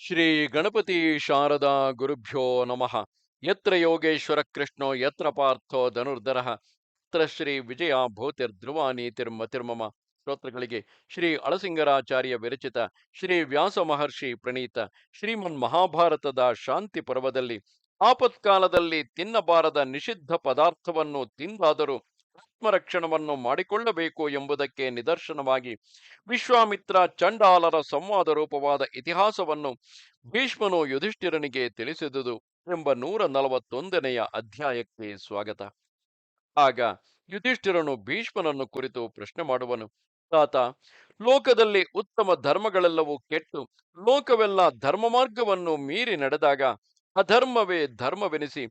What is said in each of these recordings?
ಶ್ರೀ ಗಣಪತಿ ಶಾರದಾ ಗುರುಭ್ಯೋ ನಮಃ. ಯತ್ರ ಯೋಗೇಶ್ವರ ಕೃಷ್ಣೋ, ಯತ್ರ ಪಾರ್ಥೋ ಧನುರ್ಧರ. ಯತ್ರ ಶ್ರೀ ವಿಜಯ ಭೂತಿರ್ಧ್ರುವ ನೀತಿರ್ಮತಿರ್ಮಮ ಸ್ತೋತ್ರಗಳಿಗೆ ಶ್ರೀ ಅಳಸಿಂಗರಾಚಾರ್ಯ ವಿರಚಿತ, ಶ್ರೀ ವ್ಯಾಸ ಮಹರ್ಷಿ ಪ್ರಣೀತ, ಶ್ರೀಮನ್ ಮಹಾಭಾರತದ ಶಾಂತಿ ಪರ್ವದಲ್ಲಿ, ಆಪತ್ಕಾಲದಲ್ಲಿ ತಿನ್ನಬಾರದ ನಿಷಿದ್ಧ ಪದಾರ್ಥವನ್ನು ತಿಂದಾದರೂ ಆತ್ಮರಕ್ಷಣವನ್ನು ಮಾಡಿಕೊಳ್ಳಬೇಕು ಎಂಬುದಕ್ಕೆ ನಿದರ್ಶನವಾಗಿ ವಿಶ್ವಾಮಿತ್ರ ಚಂಡಾಲರ ಸಂವಾದ ರೂಪವಾದ ಇತಿಹಾಸವನ್ನು ಭೀಷ್ಮನು ಯುಧಿಷ್ಠಿರನಿಗೆ ತಿಳಿಸಿದುದು ಎಂಬ ನೂರ ನಲವತ್ತೊಂದನೆಯ ಅಧ್ಯಾಯಕ್ಕೆ ಸ್ವಾಗತ. ಆಗ ಯುಧಿಷ್ಠಿರನು ಭೀಷ್ಮನನ್ನು ಕುರಿತು ಪ್ರಶ್ನೆ ಮಾಡುವನು, ತಾತ, ಲೋಕದಲ್ಲಿ ಉತ್ತಮ ಧರ್ಮಗಳೆಲ್ಲವೂ ಕೆಟ್ಟು ಲೋಕವೆಲ್ಲ ಧರ್ಮ ಮಾರ್ಗವನ್ನು ಮೀರಿ ನಡೆದಾಗ ಅಧರ್ಮವೇ ಧರ್ಮವೆನಿಸಿ,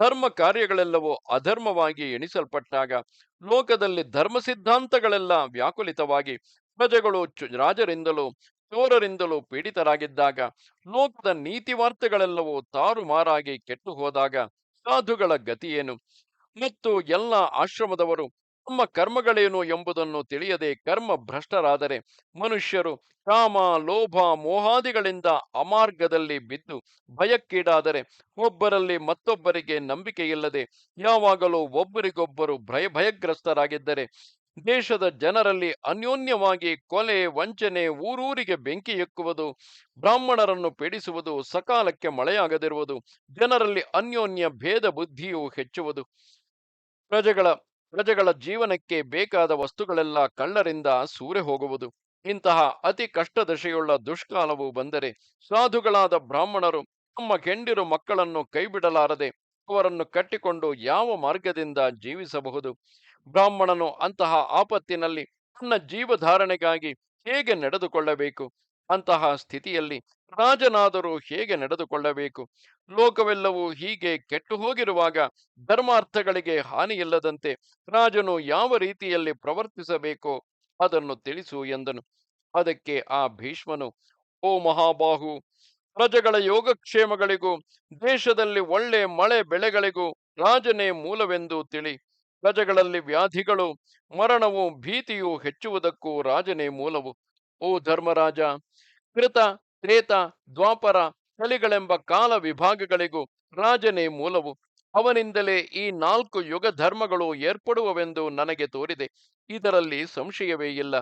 ಧರ್ಮ ಕಾರ್ಯಗಳೆಲ್ಲವೂ ಅಧರ್ಮವಾಗಿ ಎಣಿಸಲ್ಪಟ್ಟಾಗ ಲೋಕದಲ್ಲಿ ಧರ್ಮ ಸಿದ್ಧಾಂತಗಳೆಲ್ಲ ವ್ಯಾಕುಲಿತವಾಗಿ ಪ್ರಜೆಗಳು ರಾಜರಿಂದಲೂ ಚೋರರಿಂದಲೂ ಪೀಡಿತರಾಗಿದ್ದಾಗ ಲೋಕದ ನೀತಿ ವಾರ್ತೆಗಳೆಲ್ಲವೂ ತಾರುಮಾರಾಗಿ ಕೆಟ್ಟು ಹೋದಾಗ ಸಾಧುಗಳ ಗತಿಯೇನು ಮತ್ತು ಎಲ್ಲ ಆಶ್ರಮದವರು ತಮ್ಮ ಕರ್ಮಗಳೇನು ಎಂಬುದನ್ನು ತಿಳಿಯದೆ ಕರ್ಮ ಭ್ರಷ್ಟರಾದರೆ ಮನುಷ್ಯರು ಕಾಮ, ಲೋಭ, ಮೋಹಾದಿಗಳಿಂದ ಅಮಾರ್ಗದಲ್ಲಿ ಬಿದ್ದು ಭಯಕ್ಕೀಡಾದರೆ ಒಬ್ಬರಲ್ಲಿ ಮತ್ತೊಬ್ಬರಿಗೆ ನಂಬಿಕೆಯಿಲ್ಲದೆ ಯಾವಾಗಲೂ ಒಬ್ಬರಿಗೊಬ್ಬರು ಭಯ, ಭಯಗ್ರಸ್ತರಾಗಿದ್ದರೆ ದೇಶದ ಜನರಲ್ಲಿ ಅನ್ಯೋನ್ಯವಾಗಿ ಕೊಲೆ, ವಂಚನೆ, ಊರೂರಿಗೆ ಬೆಂಕಿ ಎಕ್ಕುವುದು ಬ್ರಾಹ್ಮಣರನ್ನು ಪೀಡಿಸುವುದು, ಸಕಾಲಕ್ಕೆ ಮಳೆಯಾಗದಿರುವುದು, ಜನರಲ್ಲಿ ಅನ್ಯೋನ್ಯ ಭೇದ ಬುದ್ಧಿಯು ಹೆಚ್ಚುವುದು. ಪ್ರಜೆಗಳ ಪ್ರಜೆಗಳ ಜೀವನಕ್ಕೆ ಬೇಕಾದ ವಸ್ತುಗಳೆಲ್ಲ ಕಳ್ಳರಿಂದ ಸೂರೆ ಹೋಗುವುದು. ಇಂತಹ ಅತಿ ಕಷ್ಟದಶೆಯುಳ್ಳ ದುಷ್ಕಾಲವು ಬಂದರೆ ಸಾಧುಗಳಾದ ಬ್ರಾಹ್ಮಣರು ತಮ್ಮ ಕೆಂಡಿರು ಮಕ್ಕಳನ್ನು ಕೈಬಿಡಲಾರದೆ ಅವರನ್ನು ಕಟ್ಟಿಕೊಂಡು ಯಾವ ಮಾರ್ಗದಿಂದ ಜೀವಿಸಬಹುದು? ಬ್ರಾಹ್ಮಣನು ಅಂತಹ ಆಪತ್ತಿನಲ್ಲಿ ತನ್ನ ಜೀವಧಾರಣೆಗಾಗಿ ಹೇಗೆ ನಡೆದುಕೊಳ್ಳಬೇಕು? ಅಂತಹ ಸ್ಥಿತಿಯಲ್ಲಿ ರಾಜನಾದರೂ ಹೇಗೆ ನಡೆದುಕೊಳ್ಳಬೇಕು? ಲೋಕವೆಲ್ಲವೂ ಹೀಗೆ ಕೆಟ್ಟು ಹೋಗಿರುವಾಗ ಧರ್ಮಾರ್ಥಗಳಿಗೆ ಹಾನಿಯಿಲ್ಲದಂತೆ ರಾಜನು ಯಾವ ರೀತಿಯಲ್ಲಿ ಪ್ರವರ್ತಿಸಬೇಕೋ ಅದನ್ನು ತಿಳಿಸು ಎಂದನು. ಅದಕ್ಕೆ ಆ ಭೀಷ್ಮನು, ಓ ಮಹಾಬಾಹು ಪ್ರಜೆಗಳ ಯೋಗಕ್ಷೇಮಗಳಿಗೂ, ದೇಶದಲ್ಲಿ ಒಳ್ಳೆ ಮಳೆ ಬೆಳೆಗಳಿಗೂ ರಾಜನೇ ಮೂಲವೆಂದು ತಿಳಿ. ಪ್ರಜೆಗಳಲ್ಲಿ ವ್ಯಾಧಿಗಳು, ಮರಣವು ಭೀತಿಯು ಹೆಚ್ಚುವುದಕ್ಕೂ ರಾಜನೇ ಮೂಲವು. ಓ ಧರ್ಮರಾಜ ಕೃತ, ತ್ರೇತ, ದ್ವಾಪರ ಕಲಿಗಳೆಂಬ ಕಾಲ ವಿಭಾಗಗಳಿಗೂ ರಾಜನೇ ಮೂಲವು. ಅವನಿಂದಲೇ ಈ ನಾಲ್ಕು ಯುಗ ಧರ್ಮಗಳು ಏರ್ಪಡುವವೆಂದು ನನಗೆ ತೋರಿದೆ. ಇದರಲ್ಲಿ ಸಂಶಯವೇ ಇಲ್ಲ.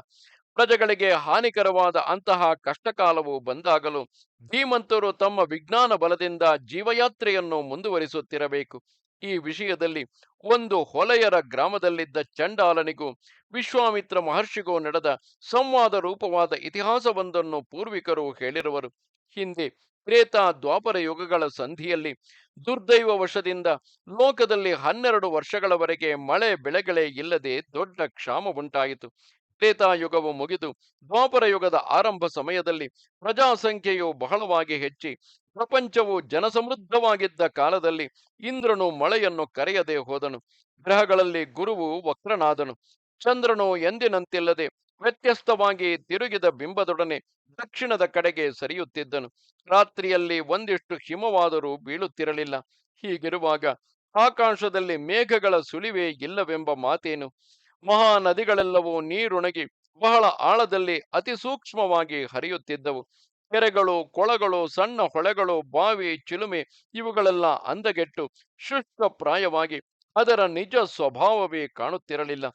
ಪ್ರಜೆಗಳಿಗೆ ಹಾನಿಕರವಾದ ಅಂತಹ ಕಷ್ಟಕಾಲವು ಬಂದಾಗಲೂ ಧೀಮಂತರು ತಮ್ಮ ವಿಜ್ಞಾನ ಬಲದಿಂದ ಜೀವಯಾತ್ರೆಯನ್ನು ಮುಂದುವರಿಸುತ್ತಿರಬೇಕು. ಈ ವಿಷಯದಲ್ಲಿ ಒಂದು ಹೊಲೆಯರ ಗ್ರಾಮದಲ್ಲಿದ್ದ ಚಂಡಾಲನಿಗೂ ವಿಶ್ವಾಮಿತ್ರ ಮಹರ್ಷಿಗೂ ನಡೆದ ಸಂವಾದ ರೂಪವಾದ ಇತಿಹಾಸವೊಂದನ್ನು ಪೂರ್ವಿಕರು ಹೇಳಿರುವರು. ಹಿಂದೆ ಪ್ರೇತ ದ್ವಾಪರ ಯುಗಗಳ ಸಂಧಿಯಲ್ಲಿ ದುರ್ದೈವ ವಶದಿಂದ ಲೋಕದಲ್ಲಿ ಹನ್ನೆರಡು ವರ್ಷಗಳವರೆಗೆ ಮಳೆ ಬೆಳೆಗಳೇ ಇಲ್ಲದೆ ದೊಡ್ಡ ಕ್ಷಾಮ ಉಂಟಾಯಿತು. ತ್ರೇತಾಯುಗವು ಮುಗಿದು ದ್ವಾಪರ ಯುಗದ ಆರಂಭ ಸಮಯದಲ್ಲಿ ಪ್ರಜಾಸಂಖ್ಯೆಯು ಬಹಳವಾಗಿ ಹೆಚ್ಚಿ ಪ್ರಪಂಚವು ಜನಸಮೃದ್ಧವಾಗಿದ್ದ ಕಾಲದಲ್ಲಿ ಇಂದ್ರನು ಮಳೆಯನ್ನು ಕರೆಯದೆ ಹೋದನು. ಗ್ರಹಗಳಲ್ಲಿ ಗುರುವು ವಕ್ರನಾದನು. ಚಂದ್ರನು ಎಂದಿನಂತಿಲ್ಲದೆ ವ್ಯತ್ಯಸ್ತವಾಗಿ ತಿರುಗಿದ ಬಿಂಬದೊಡನೆ ದಕ್ಷಿಣದ ಕಡೆಗೆ ಸರಿಯುತ್ತಿದ್ದನು. ರಾತ್ರಿಯಲ್ಲಿ ಒಂದಿಷ್ಟು ಹಿಮವಾದರೂ ಬೀಳುತ್ತಿರಲಿಲ್ಲ. ಹೀಗಿರುವಾಗ ಆಕಾಶದಲ್ಲಿ ಮೇಘಗಳ ಸುಳಿವೇ ಇಲ್ಲವೆಂಬ ಮಾತೇನು? ಮಹಾ ನದಿಗಳೆಲ್ಲವೂ ನೀರುಣಗಿ ಬಹಳ ಆಳದಲ್ಲಿ ಅತಿ ಸೂಕ್ಷ್ಮವಾಗಿ ಹರಿಯುತ್ತಿದ್ದವು. ಕೆರೆಗಳು, ಕೊಳಗಳು, ಸಣ್ಣ ಹೊಳೆಗಳು, ಬಾವಿ, ಚಿಲುಮೆ ಇವುಗಳೆಲ್ಲ ಅಂದಗೆಟ್ಟು ಶುಷ್ಕ ಪ್ರಾಯವಾಗಿ ಅದರ ನಿಜ ಸ್ವಭಾವವೇ ಕಾಣುತ್ತಿರಲಿಲ್ಲ.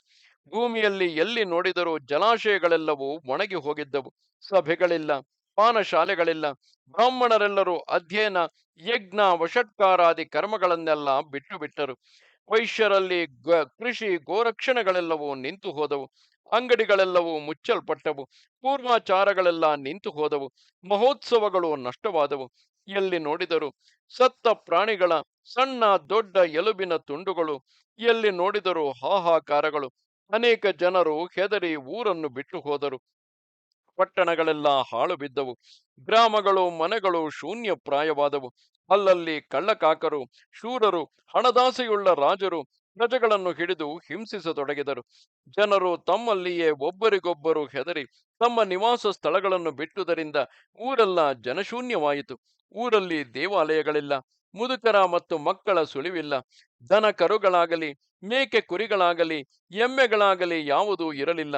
ಭೂಮಿಯಲ್ಲಿ ಎಲ್ಲಿ ನೋಡಿದರೂ ಜಲಾಶಯಗಳೆಲ್ಲವೂ ಒಣಗಿ ಹೋಗಿದ್ದವು. ಸಭೆಗಳಿಲ್ಲ, ಪಾನಶಾಲೆಗಳಿಲ್ಲ, ಬ್ರಾಹ್ಮಣರೆಲ್ಲರೂ ಅಧ್ಯಯನ, ಯಜ್ಞ ವಷಟ್ಕಾರಾದಿ ಕರ್ಮಗಳನ್ನೆಲ್ಲ ಬಿಟ್ಟು ಬಿಟ್ಟರು ವೈಶ್ಯರಲ್ಲಿ ಕೃಷಿ ಗೋರಕ್ಷಣೆಗಳೆಲ್ಲವೂ ನಿಂತು ಹೋದವು. ಅಂಗಡಿಗಳೆಲ್ಲವೂ ಮುಚ್ಚಲ್ಪಟ್ಟವು, ಪೂರ್ವಾಚಾರಗಳೆಲ್ಲ ನಿಂತು ಹೋದವು ಮಹೋತ್ಸವಗಳು ನಷ್ಟವಾದವು. ಎಲ್ಲಿ ನೋಡಿದರು ಸತ್ತ ಪ್ರಾಣಿಗಳ, ಸಣ್ಣ ದೊಡ್ಡ ಎಲುಬಿನ ತುಂಡುಗಳು, ಎಲ್ಲಿ ನೋಡಿದರು ಹಾಹಾಕಾರಗಳು, ಅನೇಕ ಜನರು ಹೆದರಿ ಊರನ್ನು ಬಿಟ್ಟು ಹೋದರು. ಪಟ್ಟಣಗಳೆಲ್ಲ ಹಾಳು ಬಿದ್ದವು ಗ್ರಾಮಗಳು, ಮನೆಗಳು ಶೂನ್ಯ ಪ್ರಾಯವಾದವು ಅಲ್ಲಲ್ಲಿ ಕಳ್ಳಕಾಕರು, ಶೂರರು, ಹಣದಾಸೆಯುಳ್ಳ ರಾಜರು ಪ್ರಜೆಗಳನ್ನು ಹಿಡಿದು ಹಿಂಸಿಸತೊಡಗಿದರು. ಜನರು ತಮ್ಮಲ್ಲಿಯೇ ಒಬ್ಬರಿಗೊಬ್ಬರು ಹೆದರಿ ತಮ್ಮ ನಿವಾಸ ಸ್ಥಳಗಳನ್ನು ಬಿಟ್ಟುದರಿಂದ ಊರೆಲ್ಲ ಜನಶೂನ್ಯವಾಯಿತು. ಊರಲ್ಲಿ ದೇವಾಲಯಗಳಿಲ್ಲ, ಮುದುಕರ ಮತ್ತು ಮಕ್ಕಳ ಸುಳಿವಿಲ್ಲ. ದನ ಕರುಗಳಾಗಲಿ, ಮೇಕೆ ಕುರಿಗಳಾಗಲಿ, ಎಮ್ಮೆಗಳಾಗಲಿ ಯಾವುದೂ ಇರಲಿಲ್ಲ.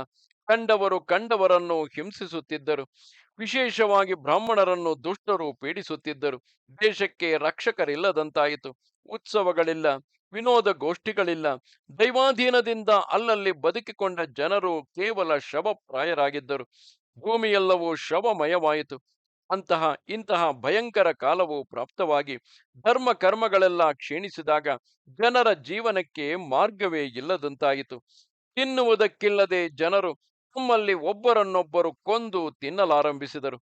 ಕಂಡವರು ಕಂಡವರನ್ನು ಹಿಂಸಿಸುತ್ತಿದ್ದರು. ವಿಶೇಷವಾಗಿ ಬ್ರಾಹ್ಮಣರನ್ನು ದುಷ್ಟರು ಪೀಡಿಸುತ್ತಿದ್ದರು. ದೇಶಕ್ಕೆ ರಕ್ಷಕರಿಲ್ಲದಂತಾಯಿತು. ಉತ್ಸವಗಳಿಲ್ಲ, ವಿನೋದ ಗೋಷ್ಠಿಗಳಿಲ್ಲ. ದೈವಾಧೀನದಿಂದ ಅಲ್ಲಲ್ಲಿ ಬದುಕಿಕೊಂಡ ಜನರು ಕೇವಲ ಶವಪ್ರಾಯರಾಗಿದ್ದರು. ಭೂಮಿಯೆಲ್ಲವೂ ಶವಮಯವಾಯಿತು. ಅಂತಹ, ಇಂತಹ ಭಯಂಕರ ಕಾಲವು ಪ್ರಾಪ್ತವಾಗಿ ಧರ್ಮ ಕರ್ಮಗಳೆಲ್ಲ ಕ್ಷೀಣಿಸಿದಾಗ ಜನರ ಜೀವನಕ್ಕೆ ಮಾರ್ಗವೇ ಇಲ್ಲದಂತಾಯಿತು. ತಿನ್ನುವುದಕ್ಕಿಲ್ಲದೆ ಜನರು ತಮ್ಮಲ್ಲಿ ಒಬ್ಬರನ್ನೊಬ್ಬರು ಕೊಂದು ತಿನ್ನಲಾರಂಭಿಸಿದರು.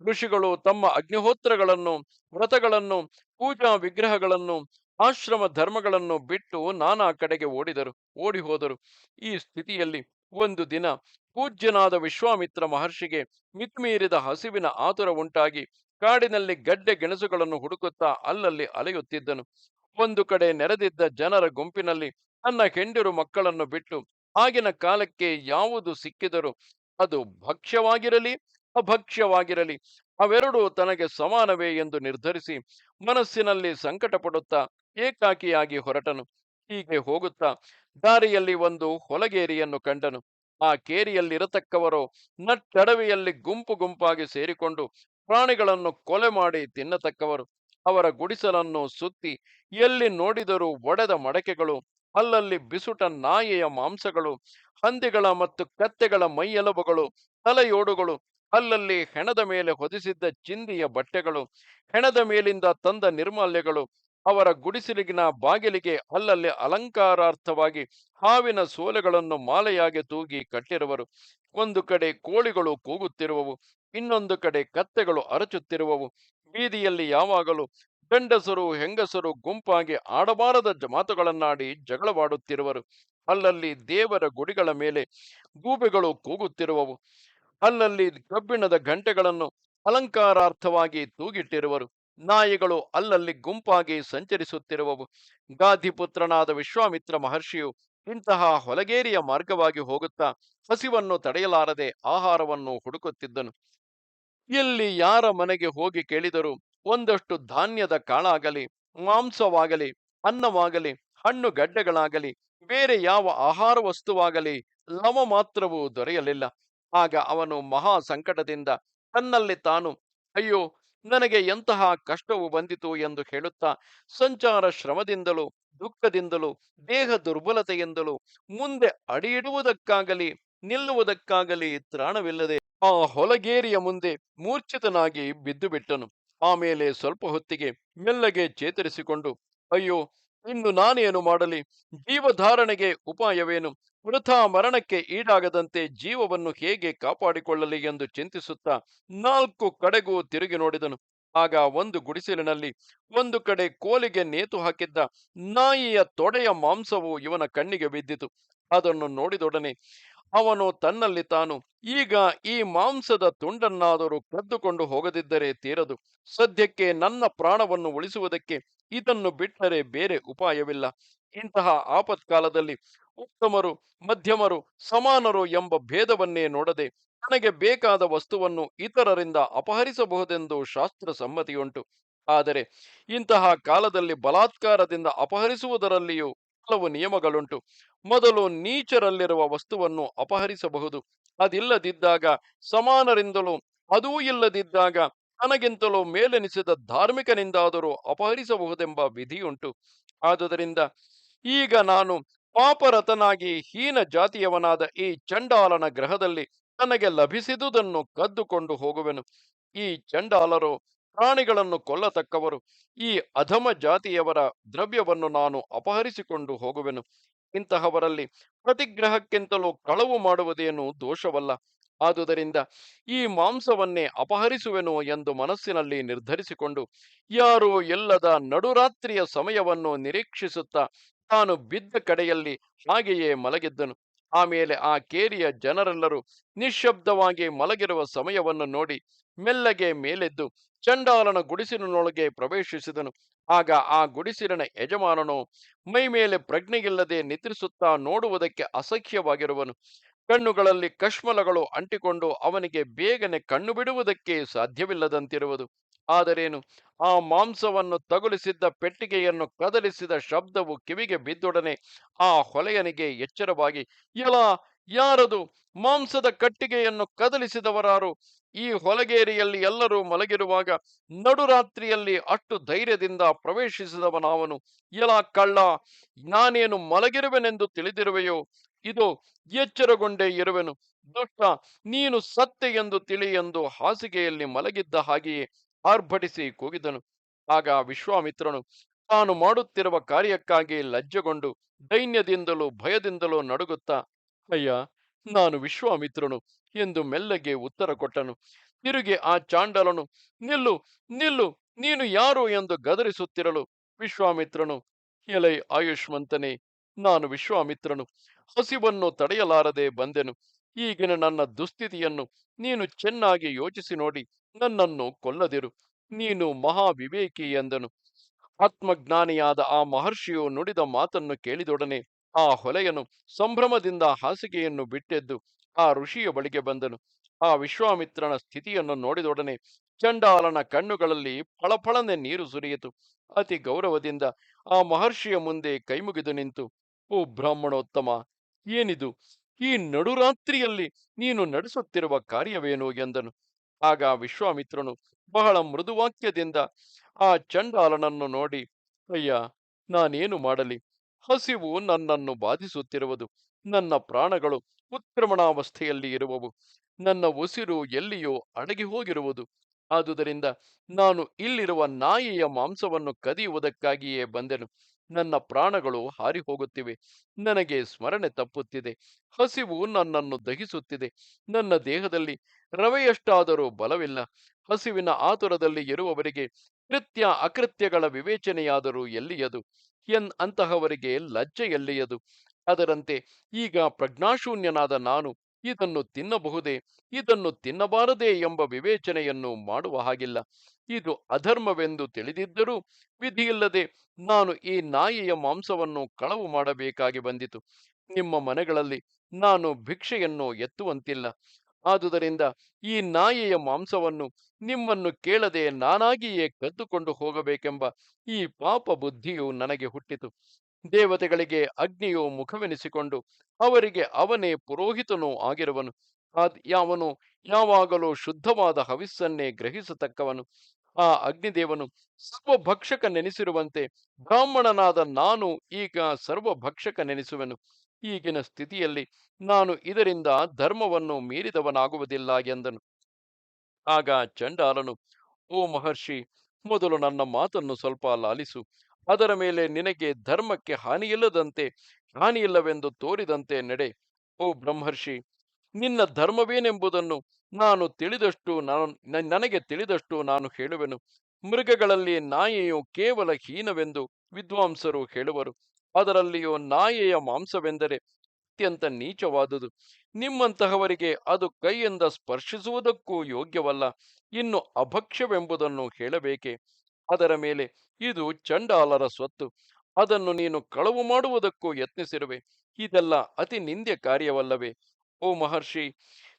ಋಷಿಗಳು ತಮ್ಮ ಅಗ್ನಿಹೋತ್ರಗಳನ್ನು, ವ್ರತಗಳನ್ನು, ಪೂಜಾ ವಿಗ್ರಹಗಳನ್ನು, ಆಶ್ರಮ ಧರ್ಮಗಳನ್ನು ಬಿಟ್ಟು ನಾನಾ ಕಡೆಗೆ ಓಡಿದರು ಓಡಿ ಹೋದರು ಈ ಸ್ಥಿತಿಯಲ್ಲಿ ಒಂದು ದಿನ ಪೂಜ್ಯನಾದ ವಿಶ್ವಾಮಿತ್ರ ಮಹರ್ಷಿಗೆ ಮಿತ್ಮೀರಿದ ಹಸಿವಿನ ಆತುರ ಉಂಟಾಗಿ ಕಾಡಿನಲ್ಲಿ ಗಡ್ಡೆ ಗೆಣಸುಗಳನ್ನು ಹುಡುಕುತ್ತಾ ಅಲ್ಲಲ್ಲಿ ಅಲೆಯುತ್ತಿದ್ದನು. ಒಂದು ಕಡೆ ನೆರೆದಿದ್ದ ಜನರ ಗುಂಪಿನಲ್ಲಿ ತನ್ನ ಹೆಂಡಿರು ಮಕ್ಕಳನ್ನು ಬಿಟ್ಟು ಆಗಿನ ಕಾಲಕ್ಕೆ ಯಾವುದು ಸಿಕ್ಕಿದರೂ ಅದು ಭಕ್ಷ್ಯವಾಗಿರಲಿ, ಅಭಕ್ಷ್ಯವಾಗಿರಲಿ. ಅವೆರಡೂ ತನಗೆ ಸಮಾನವೇ ಎಂದು ನಿರ್ಧರಿಸಿ ಮನಸ್ಸಿನಲ್ಲಿ ಸಂಕಟ ಪಡುತ್ತಾ ಏಕಾಕಿಯಾಗಿ ಹೊರಟನು. ಹೀಗೆ ಹೋಗುತ್ತಾ ದಾರಿಯಲ್ಲಿ ಒಂದು ಹೊಲಗೇರಿಯನ್ನು ಕಂಡನು. ಆ ಕೇರಿಯಲ್ಲಿರತಕ್ಕವರು ನಟ್ಟಡವಿಯಲ್ಲಿ ಗುಂಪು ಗುಂಪಾಗಿ ಸೇರಿಕೊಂಡು ಪ್ರಾಣಿಗಳನ್ನು ಕೊಲೆ ಮಾಡಿ ತಿನ್ನತಕ್ಕವರು. ಅವರ ಗುಡಿಸಲನ್ನು ಸುತ್ತಿ ಎಲ್ಲಿ ನೋಡಿದರೂ ಒಡೆದ ಮಡಕೆಗಳು ಅಲ್ಲಲ್ಲಿ ಬಿಸುಟ ನಾಯಿಯ ಮಾಂಸಗಳು, ಹಂದಿಗಳ ಮತ್ತು ಕತ್ತೆಗಳ ಮೈಯೆಲುಬುಗಳು, ತಲೆಯೋಡುಗಳು ಅಲ್ಲಲ್ಲಿ ಹೆಣದ ಮೇಲೆ ಹೊದಿಸಿದ್ದ ಚಿಂದಿಯ ಬಟ್ಟೆಗಳು, ಹೆಣದ ಮೇಲಿಂದ ತಂದ ನಿರ್ಮಾಲ್ಯಗಳು, ಅವರ ಗುಡಿಸಿಲಿಗಿನ ಬಾಗಿಲಿಗೆ ಅಲ್ಲಲ್ಲಿ ಅಲಂಕಾರಾರ್ಥವಾಗಿ ಹಾವಿನ ಸೋಲೆಗಳನ್ನು ಮಾಲೆಯಾಗಿ ತೂಗಿ ಕಟ್ಟಿರುವರು. ಒಂದು ಕಡೆ ಕೋಳಿಗಳು ಕೂಗುತ್ತಿರುವವು, ಇನ್ನೊಂದು ಕಡೆ ಕತ್ತೆಗಳು ಅರಚುತ್ತಿರುವವು. ಬೀದಿಯಲ್ಲಿ ಯಾವಾಗಲೂ ಗಂಡಸರು, ಹೆಂಗಸರು ಗುಂಪಾಗಿ ಆಡಬಾರದ ಮಾತುಗಳನ್ನಾಡಿ ಜಗಳವಾಡುತ್ತಿರುವರು. ಅಲ್ಲಲ್ಲಿ ದೇವರ ಗುಡಿಗಳ ಮೇಲೆ ಗೂಬೆಗಳು ಕೂಗುತ್ತಿರುವವು. ಅಲ್ಲಲ್ಲಿ ಕಬ್ಬಿಣದ ಗಂಟೆಗಳನ್ನು ಅಲಂಕಾರಾರ್ಥವಾಗಿ ತೂಗಿಟ್ಟಿರುವರು. ನಾಯಿಗಳು ಅಲ್ಲಲ್ಲಿ ಗುಂಪಾಗಿ ಸಂಚರಿಸುತ್ತಿರುವವು. ಗಾಧಿಪುತ್ರನಾದ ವಿಶ್ವಾಮಿತ್ರ ಮಹರ್ಷಿಯು ಇಂತಹ ಹೊಲಗೇರಿಯ ಮಾರ್ಗವಾಗಿ ಹೋಗುತ್ತಾ ಹಸಿವನ್ನು ತಡೆಯಲಾರದೆ ಆಹಾರವನ್ನು ಹುಡುಕುತ್ತಿದ್ದನು. ಎಲ್ಲಿ ಯಾರ ಮನೆಗೆ ಹೋಗಿ ಕೇಳಿದರೂ ಒಂದಷ್ಟು ಧಾನ್ಯದ ಕಾಳಾಗಲಿ, ಮಾಂಸವಾಗಲಿ, ಅನ್ನವಾಗಲಿ, ಹಣ್ಣು ಗಡ್ಡೆಗಳಾಗಲಿ, ಬೇರೆ ಯಾವ ಆಹಾರ ವಸ್ತುವಾಗಲಿ ಲವ ಮಾತ್ರವೂ ದೊರೆಯಲಿಲ್ಲ. ಆಗ ಅವನು ಮಹಾ ಸಂಕಟದಿಂದ ತನ್ನಲ್ಲಿ ತಾನು, ಅಯ್ಯೋ, ನನಗೆ ಎಂತಹ ಕಷ್ಟವು ಬಂದಿತು ಎಂದು ಹೇಳುತ್ತಾ, ಸಂಚಾರ ಶ್ರಮದಿಂದಲೂ, ದುಃಖದಿಂದಲೂ, ದೇಹ ದುರ್ಬಲತೆಯಿಂದಲೂ ಮುಂದೆ ಅಡಿಯಿಡುವುದಕ್ಕಾಗಲಿ, ನಿಲ್ಲುವುದಕ್ಕಾಗಲಿ ತ್ರಾಣವಿಲ್ಲದೆ ಆ ಹೊಲಗೇರಿಯ ಮುಂದೆ ಮೂರ್ಛಿತನಾಗಿ ಬಿದ್ದು ಬಿಟ್ಟನು ಆಮೇಲೆ ಸ್ವಲ್ಪ ಹೊತ್ತಿಗೆ ಮೆಲ್ಲಗೆ ಚೇತರಿಸಿಕೊಂಡು, ಅಯ್ಯೋ, ಇನ್ನು ನಾನೇನು ಮಾಡಲಿ? ಜೀವಧಾರಣೆಗೆ ಉಪಾಯವೇನು? ವೃಥಾ ಮರಣಕ್ಕೆ ಈಡಾಗದಂತೆ ಜೀವವನ್ನು ಹೇಗೆ ಕಾಪಾಡಿಕೊಳ್ಳಲಿ? ಎಂದು ಚಿಂತಿಸುತ್ತಾ ನಾಲ್ಕು ಕಡೆಗೂ ತಿರುಗಿ ನೋಡಿದನು. ಆಗ ಒಂದು ಗುಡಿಸಲಿನಲ್ಲಿ ಒಂದು ಕಡೆ ಕೋಲಿಗೆ ನೇತು ಹಾಕಿದ್ದ ನಾಯಿಯ ತೊಡೆಯ ಮಾಂಸವು ಇವನ ಕಣ್ಣಿಗೆ ಬಿದ್ದಿತು. ಅದನ್ನು ನೋಡಿದೊಡನೆ ಅವನು ತನ್ನಲ್ಲಿ ತಾನು ಈಗ ಈ ಮಾಂಸದ ತುಂಡನ್ನಾದರೂ ಕದ್ದುಕೊಂಡು ಹೋಗದಿದ್ದರೆ ತೀರದು. ಸದ್ಯಕ್ಕೆ ನನ್ನ ಪ್ರಾಣವನ್ನು ಉಳಿಸುವುದಕ್ಕೆ ಇದನ್ನು ಬಿಟ್ಟರೆ ಬೇರೆ ಉಪಾಯವಿಲ್ಲ. ಇಂತಹ ಆಪತ್ಕಾಲದಲ್ಲಿ ಉತ್ತಮರು, ಮಧ್ಯಮರು, ಸಮಾನರು ಎಂಬ ಭೇದವನ್ನೇ ನೋಡದೆ ನನಗೆ ಬೇಕಾದ ವಸ್ತುವನ್ನು ಇತರರಿಂದ ಅಪಹರಿಸಬಹುದೆಂದು ಶಾಸ್ತ್ರ ಸಮ್ಮತಿಯುಂಟು. ಆದರೆ ಇಂತಹ ಕಾಲದಲ್ಲಿ ಬಲಾತ್ಕಾರದಿಂದ ಅಪಹರಿಸುವುದರಲ್ಲಿಯೂ ಹಲವು ನಿಯಮಗಳುಂಟು. ಮೊದಲು ನೀಚರಲ್ಲಿರುವ ವಸ್ತುವನ್ನು ಅಪಹರಿಸಬಹುದು. ಅದಿಲ್ಲದಿದ್ದಾಗ ಸಮಾನರಿಂದಲೂ, ಅದೂ ಇಲ್ಲದಿದ್ದಾಗ ತನಗಿಂತಲೂ ಮೇಲೆನಿಸಿದ ಧಾರ್ಮಿಕನಿಂದಾದರೂ ಅಪಹರಿಸಬಹುದೆಂಬ ವಿಧಿಯುಂಟು. ಆದುದರಿಂದ ಈಗ ನಾನು ಪಾಪರತನಾಗಿ ಹೀನ ಜಾತಿಯವನಾದ ಈ ಚಂಡಾಲನ ಗ್ರಹದಲ್ಲಿ ನನಗೆ ಲಭಿಸಿದುದನ್ನು ಕದ್ದುಕೊಂಡು ಹೋಗುವೆನು. ಈ ಚಂಡಾಲರು ಪ್ರಾಣಿಗಳನ್ನು ಕೊಲ್ಲತಕ್ಕವರು. ಈ ಅಧಮ ಜಾತಿಯವರ ದ್ರವ್ಯವನ್ನು ನಾನು ಅಪಹರಿಸಿಕೊಂಡು ಹೋಗುವೆನು. ಇಂತಹವರಲ್ಲಿ ಪ್ರತಿಗ್ರಹಕ್ಕಿಂತಲೂ ಕಳವು ಮಾಡುವುದೇನು ದೋಷವಲ್ಲ. ಆದುದರಿಂದ ಈ ಮಾಂಸವನ್ನೇ ಅಪಹರಿಸುವೆನು ಎಂದು ಮನಸ್ಸಿನಲ್ಲಿ ನಿರ್ಧರಿಸಿಕೊಂಡು, ಯಾರೂ ಎಲ್ಲದ ನಡುರಾತ್ರಿಯ ಸಮಯವನ್ನು ನಿರೀಕ್ಷಿಸುತ್ತಾ ತಾನು ಬಿದ್ದ ಕಡೆಯಲ್ಲಿ ಹಾಗೆಯೇ ಮಲಗಿದ್ದನು. ಆಮೇಲೆ ಆ ಕೇರಿಯ ಜನರೆಲ್ಲರೂ ನಿಶ್ಶಬ್ದವಾಗಿ ಮಲಗಿರುವ ಸಮಯವನ್ನು ನೋಡಿ ಮೆಲ್ಲಗೆ ಮೇಲೆದ್ದು ಚಂಡಾಲನ ಗುಡಿಸಿಲಿನೊಳಗೆ ಪ್ರವೇಶಿಸಿದನು. ಆಗ ಆ ಗುಡಿಸಿಲಿನ ಯಜಮಾನನು ಮೈ ಮೇಲೆ ಪ್ರಜ್ಞೆಯಿಲ್ಲದೆ ನಿದ್ರಿಸುತ್ತಾ ನೋಡುವುದಕ್ಕೆ ಅಸಹ್ಯವಾಗಿರುವನು. ಕಣ್ಣುಗಳಲ್ಲಿ ಕಶ್ಮಲಗಳು ಅಂಟಿಕೊಂಡು ಅವನಿಗೆ ಬೇಗನೆ ಕಣ್ಣು ಬಿಡುವುದಕ್ಕೆ ಸಾಧ್ಯವಿಲ್ಲದಂತಿರುವುದು. ಆದರೇನು? ಆ ಮಾಂಸವನ್ನು ತಗುಲಿಸಿದ್ದ ಪೆಟ್ಟಿಗೆಯನ್ನು ಕದಲಿಸಿದ ಶಬ್ದವು ಕಿವಿಗೆ ಬಿದ್ದೊಡನೆ ಆ ಹೊಲೆಯನಿಗೆ ಎಚ್ಚರವಾಗಿ ಎಲ ಯಾರದು ಮಾಂಸದ ಕಟ್ಟಿಗೆಯನ್ನು ಕದಲಿಸಿದವರಾರು ಈ ಹೊಲಗೇರಿಯಲ್ಲಿ ಎಲ್ಲರೂ ಮಲಗಿರುವಾಗ ನಡುರಾತ್ರಿಯಲ್ಲಿ ಅಷ್ಟು ಧೈರ್ಯದಿಂದ ಪ್ರವೇಶಿಸಿದವನಾವನು. ಎಲ ಕಳ್ಳ, ನಾನೇನು ಮಲಗಿರುವೆನೆಂದು ತಿಳಿದಿರುವೆಯೋ, ಇದು ಎಚ್ಚರಗೊಂಡೇ ಇರುವೆನು. ದುಷ್ಟ, ನೀನು ಸತ್ತೆ ಎಂದು ತಿಳಿ ಎಂದು ಹಾಸಿಗೆಯಲ್ಲಿ ಮಲಗಿದ್ದ ಹಾಗೆಯೇ ಆರ್ಭಟಿಸಿ ಕೂಗಿದನು. ಆಗ ವಿಶ್ವಾಮಿತ್ರನು, ತಾನು ಮಾಡುತ್ತಿರುವ ಕಾರ್ಯಕ್ಕಾಗಿ ಲಜ್ಜೆಗೊಂಡು ದೈನ್ಯದಿಂದಲೂ ಭಯದಿಂದಲೂ ನಡುಗುತ್ತಾ ಅಯ್ಯ, ನಾನು ವಿಶ್ವಾಮಿತ್ರನು ಎಂದು ಮೆಲ್ಲಗೆ ಉತ್ತರ ಕೊಟ್ಟನು. ತಿರುಗಿ ಆ ಚಾಂಡಲನು, ನಿಲ್ಲು ನಿಲ್ಲು, ನೀನು ಯಾರು ಎಂದು ಗದರಿಸುತ್ತಿರಲು, ವಿಶ್ವಾಮಿತ್ರನು? ಎಲೈ ಆಯುಷ್ಮಂತನೇ, ನಾನು ವಿಶ್ವಾಮಿತ್ರನು. ಹಸಿವನ್ನು ತಡೆಯಲಾರದೆ ಬಂದೆನು. ಈಗಿನ ನನ್ನ ದುಸ್ಥಿತಿಯನ್ನು ನೀನು ಚೆನ್ನಾಗಿ ಯೋಚಿಸಿ ನೋಡಿ, ನನ್ನನ್ನು ಕೊಲ್ಲದಿರು. ನೀನು ಮಹಾವಿವೇಕಿ ಎಂದನು. ಆತ್ಮಜ್ಞಾನಿಯಾದ ಆ ಮಹರ್ಷಿಯು ನುಡಿದ ಮಾತನ್ನು ಕೇಳಿದೊಡನೆ ಆ ಹೊಲೆಯನು ಸಂಭ್ರಮದಿಂದ ಹಾಸಿಗೆಯನ್ನು ಬಿಟ್ಟೆದ್ದು ಆ ಋಷಿಯ ಬಳಿಗೆ ಬಂದನು. ಆ ವಿಶ್ವಾಮಿತ್ರನ ಸ್ಥಿತಿಯನ್ನು ನೋಡಿದೊಡನೆ ಚಂಡಾಲನ ಕಣ್ಣುಗಳಲ್ಲಿ ಫಳಫಳನೆ ನೀರು ಸುರಿಯಿತು. ಅತಿ ಗೌರವದಿಂದ ಆ ಮಹರ್ಷಿಯ ಮುಂದೆ ಕೈಮುಗಿದು ನಿಂತು, ಓ ಬ್ರಾಹ್ಮಣೋತ್ತಮ, ಏನಿದು? ಈ ನಡುರಾತ್ರಿಯಲ್ಲಿ ನೀನು ನಡೆಸುತ್ತಿರುವ ಕಾರ್ಯವೇನು? ಎಂದನು. ಆಗ ವಿಶ್ವಾಮಿತ್ರನು ಬಹಳ ಮೃದುವಾಕ್ಯದಿಂದ ಆ ಚಂಡಾಲನನ್ನು ನೋಡಿ, ಅಯ್ಯ, ನಾನೇನು ಮಾಡಲಿ? ಹಸಿವು ನನ್ನನ್ನು ಬಾಧಿಸುತ್ತಿರುವುದು, ನನ್ನ ಪ್ರಾಣಗಳು ಉತ್ಕ್ರಮಣಾವಸ್ಥೆಯಲ್ಲಿ ಇರುವವು, ನನ್ನ ಉಸಿರು ಎಲ್ಲಿಯೋ ಅಡಗಿ ಹೋಗಿರುವುದು. ಆದುದರಿಂದ ನಾನು ಇಲ್ಲಿರುವ ನಾಯಿಯ ಮಾಂಸವನ್ನು ಕದಿಯುವುದಕ್ಕಾಗಿಯೇ ಬಂದೆನು. ನನ್ನ ಪ್ರಾಣಗಳು ಹಾರಿ ಹೋಗುತ್ತಿವೆ ನನಗೆ ಸ್ಮರಣೆ ತಪ್ಪುತ್ತಿದೆ. ಹಸಿವು ನನ್ನನ್ನು ದಹಿಸುತ್ತಿದೆ. ನನ್ನ ದೇಹದಲ್ಲಿ ರವೆಯಷ್ಟಾದರೂ ಬಲವಿಲ್ಲ. ಹಸಿವಿನ ಆತುರದಲ್ಲಿ ಇರುವವರಿಗೆ ಕೃತ್ಯ ಅಕೃತ್ಯಗಳ ವಿವೇಚನೆಯಾದರೂ ಎಲ್ಲಿಯದು? ಎನ್ ಅಂತಹವರಿಗೆ ಲಜ್ಜೆ ಎಲ್ಲಿಯದು? ಅದರಂತೆ ಈಗ ಪ್ರಜ್ಞಾಶೂನ್ಯನಾದ ನಾನು ಇದನ್ನು ತಿನ್ನಬಹುದೇ? ಇದನ್ನು ತಿನ್ನಬಾರದೇ ಎಂಬ ವಿವೇಚನೆಯನ್ನು ಮಾಡುವ ಹಾಗಿಲ್ಲ. ಇದು ಅಧರ್ಮವೆಂದು ತಿಳಿದಿದ್ದರೂ ವಿಧಿಯಿಲ್ಲದೆ ನಾನು ಈ ನಾಯಿಯ ಮಾಂಸವನ್ನು ಕಳವು ಮಾಡಬೇಕಾಗಿ ಬಂದಿತು. ನಿಮ್ಮ ಮನೆಗಳಲ್ಲಿ ನಾನು ಭಿಕ್ಷೆಯನ್ನು ಎತ್ತುವಂತಿಲ್ಲ. ಆದುದರಿಂದ ಈ ನಾಯಿಯ ಮಾಂಸವನ್ನು ನಿಮ್ಮನ್ನು ಕೇಳದೆ ನಾನಾಗಿಯೇ ಕದ್ದುಕೊಂಡು ಹೋಗಬೇಕೆಂಬ ಈ ಪಾಪ ಬುದ್ಧಿಯು ನನಗೆ ಹುಟ್ಟಿತು. ದೇವತೆಗಳಿಗೆ ಅಗ್ನಿಯು ಮುಖವೆನಿಸಿಕೊಂಡು ಅವರಿಗೆ ಅವನೇ ಪುರೋಹಿತನೂ ಆಗಿರುವನು. ಅದ್ ಯಾವನು ಯಾವಾಗಲೂ ಶುದ್ಧವಾದ ಹವಿಸ್ಸನ್ನೇ ಗ್ರಹಿಸತಕ್ಕವನು. ಆ ಅಗ್ನಿದೇವನು ಸರ್ವಭಕ್ಷಕ ನೆನೆಸಿರುವಂತೆ ಬ್ರಾಹ್ಮಣನಾದ ನಾನು ಈಗ ಸರ್ವಭಕ್ಷಕ ನೆನೆಸುವೆನು ಈಗಿನ ಸ್ಥಿತಿಯಲ್ಲಿ ನಾನು ಇದರಿಂದ ಧರ್ಮವನ್ನು ಮೀರಿದವನಾಗುವುದಿಲ್ಲ ಎಂದನು. ಆಗ ಚಂಡಾಲನು, ಓ ಮಹರ್ಷಿ, ಮೊದಲು ನನ್ನ ಮಾತನ್ನು ಸ್ವಲ್ಪ ಲಾಲಿಸು. ಅದರ ಮೇಲೆ ನಿನಗೆ ಧರ್ಮಕ್ಕೆ ಹಾನಿಯಿಲ್ಲದಂತೆ, ಹಾನಿಯಿಲ್ಲವೆಂದು ತೋರಿದಂತೆ ನಡೆ. ಓ ಬ್ರಹ್ಮರ್ಷಿ, ನಿನ್ನ ಧರ್ಮವೇನೆಂಬುದನ್ನು ನಾನು ತಿಳಿದಷ್ಟು ನಾನು ನನಗೆ ತಿಳಿದಷ್ಟು ನಾನು ಹೇಳುವೆನು. ಮೃಗಗಳಲ್ಲಿ ನಾಯಿಯು ಕೇವಲ ಹೀನವೆಂದು ವಿದ್ವಾಂಸರು ಹೇಳುವರು. ಅದರಲ್ಲಿಯೂ ನಾಯಿಯ ಮಾಂಸವೆಂದರೆ ಅತ್ಯಂತ ನೀಚವಾದುದು. ನಿಮ್ಮಂತಹವರಿಗೆ ಅದು ಕೈಯಿಂದ ಸ್ಪರ್ಶಿಸುವುದಕ್ಕೂ ಯೋಗ್ಯವಲ್ಲ. ಇನ್ನು ಅಭಕ್ಷ್ಯವೆಂಬುದನ್ನು ಹೇಳಬೇಕೆ? ಅದರ ಮೇಲೆ, ಇದು ಚಂಡಾಲರ ಸ್ವತ್ತು. ಅದನ್ನು ನೀನು ಕಳವು ಮಾಡುವುದಕ್ಕೂ ಯತ್ನಿಸಿರುವೆ. ಇದೆಲ್ಲ ಅತಿ ನಿಂದ್ಯ ಕಾರ್ಯವಲ್ಲವೇ? ಓ ಮಹರ್ಷಿ,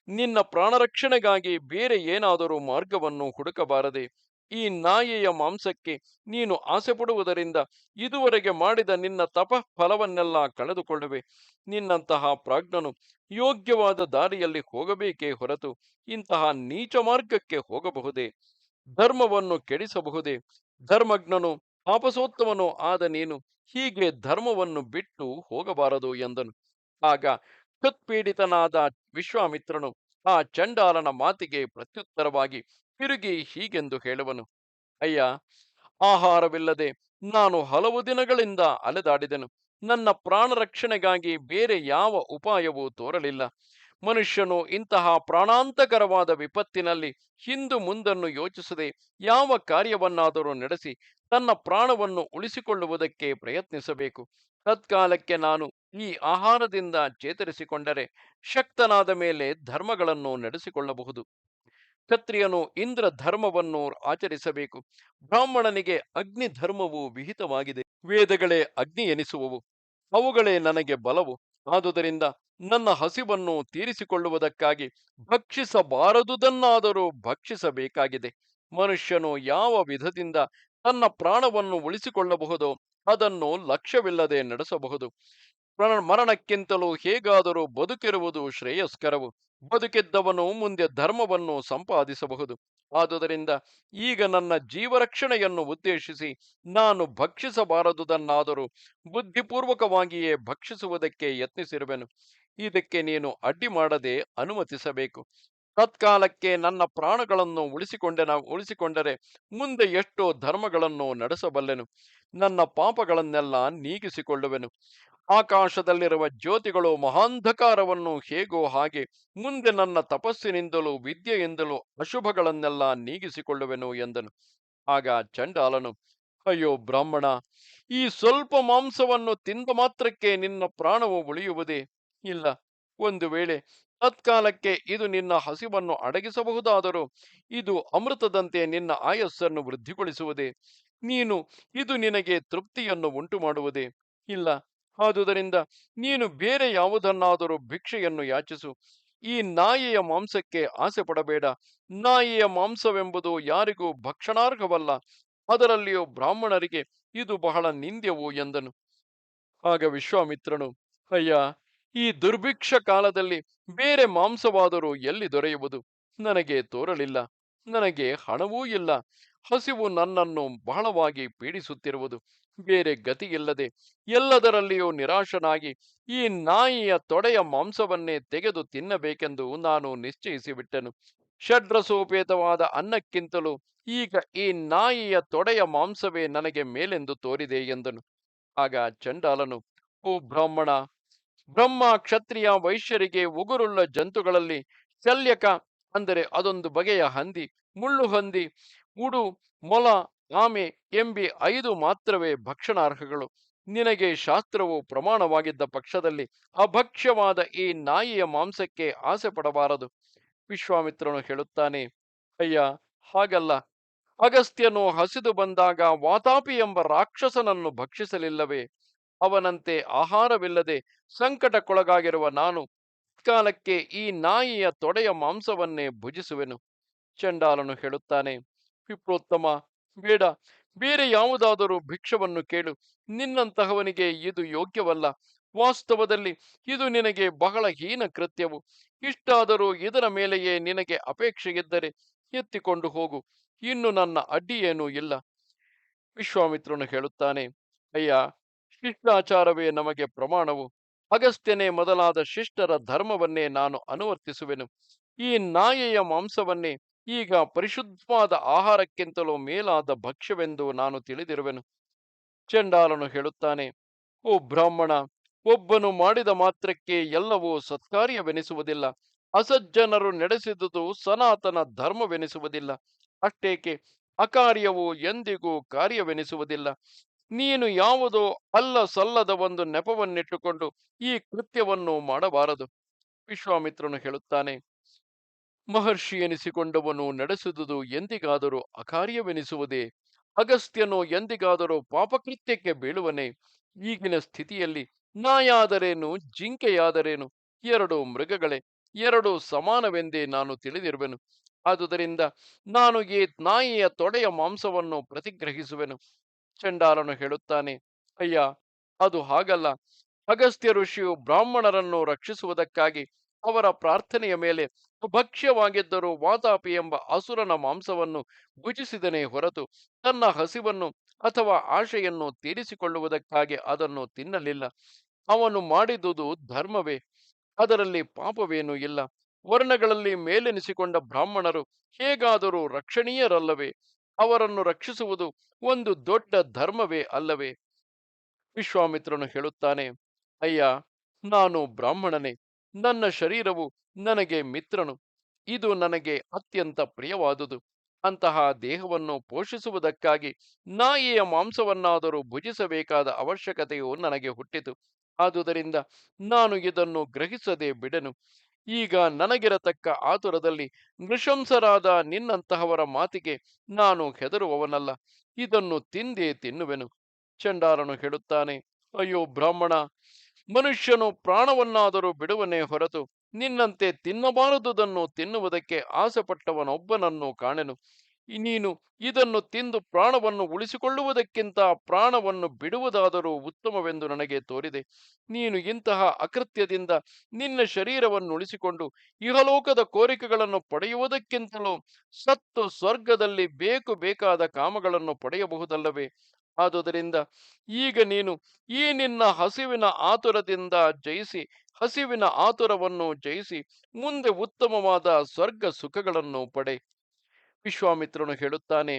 ನಿನ್ನ ಪ್ರಾಣರಕ್ಷಣೆಗಾಗಿ ಬೇರೆ ಏನಾದರೂ ಮಾರ್ಗವನ್ನು ಹುಡುಕಬಾರದೆ, ಈ ನಾಯಿಯ ಮಾಂಸಕ್ಕೆ ನೀನು ಆಸೆ ಪಡುವುದರಿಂದ ಇದುವರೆಗೆ ಮಾಡಿದ ನಿನ್ನ ತಪ ಫಲವನ್ನೆಲ್ಲ ಕಳೆದುಕೊಳ್ಳುವೆ. ನಿನ್ನಂತಹ ಪ್ರಾಜ್ಞನು ಯೋಗ್ಯವಾದ ದಾರಿಯಲ್ಲಿ ಹೋಗಬೇಕೇ ಹೊರತು ಇಂತಹ ನೀಚ ಮಾರ್ಗಕ್ಕೆ ಹೋಗಬಹುದೇ? ಧರ್ಮವನ್ನು ಕೆಡಿಸಬಹುದೇ? ಧರ್ಮಜ್ಞನು ಪಾಪಸೋತ್ತಮನು ಆದ ನೀನು ಹೀಗೆ ಧರ್ಮವನ್ನು ಬಿಟ್ಟು ಹೋಗಬಾರದು ಎಂದನು. ಆಗ ಕತ್ಪೀಡಿತನಾದ ವಿಶ್ವಾಮಿತ್ರನು ಆ ಚಂಡಾಲನ ಮಾತಿಗೆ ಪ್ರತ್ಯುತ್ತರವಾಗಿ, ತಿರುಗಿ ಹೀಗೆಂದು ಹೇಳುವನು, ಅಯ್ಯ, ಆಹಾರವಿಲ್ಲದೆ ನಾನು ಹಲವು ದಿನಗಳಿಂದ ಅಲೆದಾಡಿದೆನು. ನನ್ನ ಪ್ರಾಣ ರಕ್ಷಣೆಗಾಗಿ ಬೇರೆ ಯಾವ ಉಪಾಯವೂ ತೋರಲಿಲ್ಲ. ಮನುಷ್ಯನು ಇಂತಹ ಪ್ರಾಣಾಂತಕರವಾದ ವಿಪತ್ತಿನಲ್ಲಿ ಹಿಂದು ಮುಂದನ್ನು ಯೋಚಿಸದೆ ಯಾವ ಕಾರ್ಯವನ್ನಾದರೂ ನಡೆಸಿ ತನ್ನ ಪ್ರಾಣವನ್ನು ಉಳಿಸಿಕೊಳ್ಳುವುದಕ್ಕೆ ಪ್ರಯತ್ನಿಸಬೇಕು. ತತ್ಕಾಲಕ್ಕೆ ನಾನು ಈ ಆಹಾರದಿಂದ ಚೇತರಿಸಿಕೊಂಡರೆ ಶಕ್ತನಾದ ಮೇಲೆ ಧರ್ಮಗಳನ್ನು ನಡೆಸಿಕೊಳ್ಳಬಹುದು. ಕ್ಷತ್ರಿಯನು ಇಂದ್ರ ಧರ್ಮವನ್ನು ಆಚರಿಸಬೇಕು. ಬ್ರಾಹ್ಮಣನಿಗೆ ಅಗ್ನಿ ಧರ್ಮವು ವಿಹಿತವಾಗಿದೆ. ವೇದಗಳೇ ಅಗ್ನಿ ಎನಿಸುವವು. ಅವುಗಳೇ ನನಗೆ ಬಲವು. ಆದುದರಿಂದ ನನ್ನ ಹಸಿವನ್ನು ತೀರಿಸಿಕೊಳ್ಳುವುದಕ್ಕಾಗಿ ಭಕ್ಷಿಸಬಾರದುದನ್ನಾದರೂ ಭಕ್ಷಿಸಬೇಕಾಗಿದೆ. ಮನುಷ್ಯನು ಯಾವ ವಿಧದಿಂದ ತನ್ನ ಪ್ರಾಣವನ್ನು ಉಳಿಸಿಕೊಳ್ಳಬಹುದೋ, ಅದನ್ನು ಲಕ್ಷ್ಯವಿಲ್ಲದೆ ನಡೆಸಬಹುದು. ಮರಣಕ್ಕಿಂತಲೂ ಹೇಗಾದರೂ ಬದುಕಿರುವುದು ಶ್ರೇಯಸ್ಕರವು. ಬದುಕಿದ್ದವನು ಮುಂದೆ ಧರ್ಮವನ್ನು ಸಂಪಾದಿಸಬಹುದು. ಆದುದರಿಂದ ಈಗ ನನ್ನ ಜೀವರಕ್ಷಣೆಯನ್ನು ಉದ್ದೇಶಿಸಿ ನಾನು ಭಕ್ಷಿಸಬಾರದುದನ್ನಾದರೂ ಬುದ್ಧಿಪೂರ್ವಕವಾಗಿಯೇ ಭಕ್ಷಿಸುವುದಕ್ಕೆ ಯತ್ನಿಸಿರುವೆನು. ಇದಕ್ಕೆ ನೀನು ಅಡ್ಡಿ ಮಾಡದೆ ಅನುಮತಿಸಬೇಕು. ತತ್ಕಾಲಕ್ಕೆ ನನ್ನ ಪ್ರಾಣಗಳನ್ನು ಉಳಿಸಿಕೊಂಡೆ ನಾವು, ಉಳಿಸಿಕೊಂಡರೆ ಮುಂದೆ ಎಷ್ಟೋ ಧರ್ಮಗಳನ್ನು ನಡೆಸಬಲ್ಲೆನು. ನನ್ನ ಪಾಪಗಳನ್ನೆಲ್ಲ ನೀಗಿಸಿಕೊಳ್ಳುವೆನು. ಆಕಾಶದಲ್ಲಿರುವ ಜ್ಯೋತಿಗಳು ಮಹಾಂಧಕಾರವನ್ನು ಹೇಗೋ ಹಾಗೆ ಮುಂದೆ ನನ್ನ ತಪಸ್ಸಿನಿಂದಲೂ ವಿದ್ಯೆಯಿಂದಲೂ ಅಶುಭಗಳನ್ನೆಲ್ಲ ನೀಗಿಸಿಕೊಳ್ಳುವೆನು ಎಂದನು. ಆಗ ಚಂಡಾಲನು, ಅಯ್ಯೋ ಬ್ರಾಹ್ಮಣ, ಈ ಸ್ವಲ್ಪ ಮಾಂಸವನ್ನು ತಿಂದ ಮಾತ್ರಕ್ಕೆ ನಿನ್ನ ಪ್ರಾಣವು ಉಳಿಯುವುದೇ? ಇಲ್ಲ. ಒಂದು ವೇಳೆ ತತ್ಕಾಲಕ್ಕೆ ಇದು ನಿನ್ನ ಹಸಿವನ್ನು ಅಡಗಿಸಬಹುದಾದರೂ ಇದು ಅಮೃತದಂತೆ ನಿನ್ನ ಆಯಸ್ಸನ್ನು ವೃದ್ಧಿಗೊಳಿಸುವುದೇ. ನೀನು, ಇದು ನಿನಗೆ ತೃಪ್ತಿಯನ್ನು ಉಂಟು ಮಾಡುವುದೇ ಇಲ್ಲ. ಆದುದರಿಂದ ನೀನು ಬೇರೆ ಯಾವುದನ್ನಾದರೂ ಭಿಕ್ಷೆಯನ್ನು ಯಾಚಿಸು. ಈ ನಾಯಿಯ ಮಾಂಸಕ್ಕೆ ಆಸೆ ಪಡಬೇಡ ನಾಯಿಯ ಮಾಂಸವೆಂಬುದು ಯಾರಿಗೂ ಭಕ್ಷಣಾರ್ಹವಲ್ಲ. ಅದರಲ್ಲಿಯೂ ಬ್ರಾಹ್ಮಣರಿಗೆ ಇದು ಬಹಳ ನಿಂದ್ಯವು ಎಂದನು. ಆಗ ವಿಶ್ವಾಮಿತ್ರನು, ಅಯ್ಯ ಈ ದುರ್ಭಿಕ್ಷ ಕಾಲದಲ್ಲಿ ಬೇರೆ ಮಾಂಸವಾದರೂ ಎಲ್ಲಿ ದೊರೆಯುವುದು? ನನಗೆ ತೋರಲಿಲ್ಲ. ನನಗೆ ಹಣವೂ ಇಲ್ಲ. ಹಸಿವು ನನ್ನನ್ನು ಬಹಳವಾಗಿ ಪೀಡಿಸುತ್ತಿರುವುದು. ಬೇರೆ ಗತಿಯಿಲ್ಲದೆ ಎಲ್ಲದರಲ್ಲಿಯೂ ನಿರಾಶನಾಗಿ ಈ ನಾಯಿಯ ತೊಡೆಯ ಮಾಂಸವನ್ನೇ ತೆಗೆದು ತಿನ್ನಬೇಕೆಂದು ನಾನು ನಿಶ್ಚಯಿಸಿಬಿಟ್ಟನು. ಷಡ್ರಸೋಪೇತವಾದ ಅನ್ನಕ್ಕಿಂತಲೂ ಈಗ ಈ ನಾಯಿಯ ತೊಡೆಯ ಮಾಂಸವೇ ನನಗೆ ಮೇಲೆಂದು ತೋರಿದೆ ಎಂದನು. ಆಗ ಚಂಡಾಲನು, ಓ ಬ್ರಾಹ್ಮಣ ಬ್ರಹ್ಮ ಕ್ಷತ್ರಿಯ ವೈಶ್ಯರಿಗೆ ಉಗುರುಳ್ಳ ಜಂತುಗಳಲ್ಲಿ ಶಲ್ಯಕ ಅಂದರೆ ಅದೊಂದು ಬಗೆಯ ಹಂದಿ, ಮುಳ್ಳು ಹಂದಿ, ಉಡು, ಮೊಲ, ಆಮೆ ಎಂಬಿ ಐದು ಮಾತ್ರವೇ ಭಕ್ಷಣಾರ್ಹಗಳು. ನಿನಗೆ ಶಾಸ್ತ್ರವು ಪ್ರಮಾಣವಾಗಿದ್ದ ಪಕ್ಷದಲ್ಲಿ ಅಭಕ್ಷ್ಯವಾದ ಈ ನಾಯಿಯ ಮಾಂಸಕ್ಕೆ ಆಸೆ ಪಡಬಾರದು ವಿಶ್ವಾಮಿತ್ರನು ಹೇಳುತ್ತಾನೆ, ಅಯ್ಯ, ಹಾಗಲ್ಲ. ಅಗಸ್ತ್ಯನು ಹಸಿದು ಬಂದಾಗ ವಾತಾಪಿ ಎಂಬ ರಾಕ್ಷಸನನ್ನು ಭಕ್ಷಿಸಲಿಲ್ಲವೇ? ಅವನಂತೆ ಆಹಾರವಿಲ್ಲದೆ ಸಂಕಟಕ್ಕೊಳಗಾಗಿರುವ ನಾನು ಕಾಲಕ್ಕೆ ಈ ನಾಯಿಯ ತೊಡೆಯ ಮಾಂಸವನ್ನೇ ಭುಜಿಸುವೆನು. ಚಂಡಾಲನು ಹೇಳುತ್ತಾನೆ, ವಿಪ್ರೋತ್ತಮ, ಬೇಡ, ಬೇರೆ ಯಾವುದಾದರೂ ಭಿಕ್ಷವನ್ನು ಕೇಳು. ನಿನ್ನಂತಹವನಿಗೆ ಇದು ಯೋಗ್ಯವಲ್ಲ. ವಾಸ್ತವದಲ್ಲಿ ಇದು ನಿನಗೆ ಬಹಳ ಹೀನ ಕೃತ್ಯವು. ಇಷ್ಟಾದರೂ ಇದರ ಮೇಲೆಯೇ ನಿನಗೆ ಅಪೇಕ್ಷೆ ಇದ್ದರೆ ಎತ್ತಿಕೊಂಡು ಹೋಗು. ಇನ್ನು ನನ್ನ ಅಡ್ಡಿಯೇನೂ ಇಲ್ಲ. ವಿಶ್ವಾಮಿತ್ರನು ಹೇಳುತ್ತಾನೆ, ಅಯ್ಯ ಶಿಷ್ಟಾಚಾರವೇ ನಮಗೆ ಪ್ರಮಾಣವು. ಅಗಸ್ತ್ಯನೇ ಮೊದಲಾದ ಶಿಷ್ಟರ ಧರ್ಮವನ್ನೇ ನಾನು ಅನುವರ್ತಿಸುವೆನು. ಈ ನಾಯಿಯ ಮಾಂಸವನ್ನೇ ಈಗ ಪರಿಶುದ್ಧವಾದ ಆಹಾರಕ್ಕಿಂತಲೂ ಮೇಲಾದ ಭಕ್ಷ್ಯವೆಂದು ನಾನು ತಿಳಿದಿರುವೆನು. ಚಂಡಾಲನು ಹೇಳುತ್ತಾನೆ, ಓ ಬ್ರಾಹ್ಮಣ, ಒಬ್ಬನು ಮಾಡಿದ ಮಾತ್ರಕ್ಕೆ ಎಲ್ಲವೂ ಸತ್ಕಾರ್ಯವೆನಿಸುವುದಿಲ್ಲ. ಅಸಜ್ಜನರು ನಡೆಸಿದುದು ಸನಾತನ ಧರ್ಮವೆನಿಸುವುದಿಲ್ಲ. ಅಷ್ಟೇಕೆ, ಅಕಾರ್ಯವು ಎಂದಿಗೂ ಕಾರ್ಯವೆನಿಸುವುದಿಲ್ಲ. ನೀನು ಯಾವುದೋ ಅಲ್ಲ ಸಲ್ಲದ ಒಂದು ನೆಪವನ್ನಿಟ್ಟುಕೊಂಡು ಈ ಕೃತ್ಯವನ್ನು ಮಾಡಬಾರದು. ವಿಶ್ವಾಮಿತ್ರನು ಹೇಳುತ್ತಾನೆ, ಮಹರ್ಷಿ ಎನಿಸಿಕೊಂಡವನು ನಡೆಸಿದುದು ಎಂದಿಗಾದರೂ ಅಕಾರ್ಯವೆನಿಸುವುದೇ? ಅಗಸ್ತ್ಯನು ಎಂದಿಗಾದರೂ ಪಾಪಕೃತ್ಯಕ್ಕೆ ಬೀಳುವನೇ? ಈಗಿನ ಸ್ಥಿತಿಯಲ್ಲಿ ನಾಯಾದರೇನು, ಜಿಂಕೆಯಾದರೇನು? ಎರಡು ಮೃಗಗಳೇ, ಎರಡು ಸಮಾನವೆಂದೇ ನಾನು ತಿಳಿದಿರುವೆನು. ಆದುದರಿಂದ ನಾನು ಈ ನಾಯಿಯ ತೊಡೆಯ ಮಾಂಸವನ್ನು ಪ್ರತಿಗ್ರಹಿಸುವೆನು. ಚಂಡಾಲನು ಹೇಳುತ್ತಾನೆ, ಅಯ್ಯ, ಅದು ಹಾಗಲ್ಲ. ಅಗಸ್ತ್ಯ ಋಷಿಯು ಬ್ರಾಹ್ಮಣರನ್ನು ರಕ್ಷಿಸುವುದಕ್ಕಾಗಿ ಅವರ ಪ್ರಾರ್ಥನೆಯ ಮೇಲೆ ಭಕ್ಷ್ಯವಾಗಿದ್ದರೂ ವಾತಾಪಿ ಎಂಬ ಅಸುರನ ಮಾಂಸವನ್ನು ಭುಜಿಸಿದನೇ ಹೊರತು ತನ್ನ ಹಸಿವನ್ನು ಅಥವಾ ಆಶೆಯನ್ನು ತೀರಿಸಿಕೊಳ್ಳುವುದಕ್ಕಾಗಿ ಅದನ್ನು ತಿನ್ನಲಿಲ್ಲ. ಅವನು ಮಾಡಿದುದು ಧರ್ಮವೇ, ಅದರಲ್ಲಿ ಪಾಪವೇನೂ ಇಲ್ಲ. ವರ್ಣಗಳಲ್ಲಿ ಮೇಲೆನಿಸಿಕೊಂಡ ಬ್ರಾಹ್ಮಣರು ಹೇಗಾದರೂ ರಕ್ಷಣೀಯರಲ್ಲವೇ? ಅವರನ್ನು ರಕ್ಷಿಸುವುದು ಒಂದು ದೊಡ್ಡ ಧರ್ಮವೇ ಅಲ್ಲವೇ? ವಿಶ್ವಾಮಿತ್ರನು ಹೇಳುತ್ತಾನೆ, ಅಯ್ಯ, ನಾನು ಬ್ರಾಹ್ಮಣನೇ, ನನ್ನ ಶರೀರವು ನನಗೆ ಮಿತ್ರನು, ಇದು ನನಗೆ ಅತ್ಯಂತ ಪ್ರಿಯವಾದುದು. ಅಂತಹ ದೇಹವನ್ನು ಪೋಷಿಸುವುದಕ್ಕಾಗಿ ನಾಯಿಯ ಮಾಂಸವನ್ನಾದರೂ ಭುಜಿಸಬೇಕಾದ ಅವಶ್ಯಕತೆಯು ನನಗೆ ಹುಟ್ಟಿತು. ಆದುದರಿಂದ ನಾನು ಇದನ್ನು ಗ್ರಹಿಸದೆ ಬಿಡೆನು. ಈಗ ನನಗಿರತಕ್ಕ ಆತುರದಲ್ಲಿ ನೃಶಂಸರಾದ ನಿನ್ನಂತಹವರ ಮಾತಿಗೆ ನಾನು ಹೆದರುವವನಲ್ಲ. ಇದನ್ನು ತಿಂದೇ ತಿನ್ನುವೆನು. ಚಂಡಾರನು ಹೇಳುತ್ತಾನೆ, ಅಯ್ಯೋ ಬ್ರಾಹ್ಮಣ, ಮನುಷ್ಯನು ಪ್ರಾಣವನ್ನಾದರೂ ಬಿಡುವನೇ ಹೊರತು ನಿನ್ನಂತೆ ತಿನ್ನಬಾರದುದನ್ನು ತಿನ್ನುವುದಕ್ಕೆ ಆಸೆಪಟ್ಟವನೊಬ್ಬನನ್ನು ಕಾಣೆನು. ನೀನು ಇದನ್ನು ತಿಂದು ಪ್ರಾಣವನ್ನು ಉಳಿಸಿಕೊಳ್ಳುವುದಕ್ಕಿಂತ ಪ್ರಾಣವನ್ನು ಬಿಡುವುದಾದರೂ ಉತ್ತಮವೆಂದು ನನಗೆ ತೋರಿದೆ. ನೀನು ಇಂತಹ ಅಕೃತ್ಯದಿಂದ ನಿನ್ನ ಶರೀರವನ್ನು ಉಳಿಸಿಕೊಂಡು ಇಹಲೋಕದ ಕೋರಿಕೆಗಳನ್ನು ಪಡೆಯುವುದಕ್ಕಿಂತಲೂ ಸತ್ತು ಸ್ವರ್ಗದಲ್ಲಿ ಬೇಕು ಬೇಕಾದ ಕಾಮಗಳನ್ನು ಪಡೆಯಬಹುದಲ್ಲವೇ? ಆದುದರಿಂದ ಈಗ ನೀನು ಈ ನಿನ್ನ ಹಸಿವಿನ ಆತುರದಿಂದ ಜಯಿಸಿ, ಹಸಿವಿನ ಆತುರವನ್ನು ಜಯಿಸಿ ಮುಂದೆ ಉತ್ತಮವಾದ ಸ್ವರ್ಗ ಸುಖಗಳನ್ನು ಪಡೆ. ವಿಶ್ವಾಮಿತ್ರನು ಹೇಳುತ್ತಾನೆ,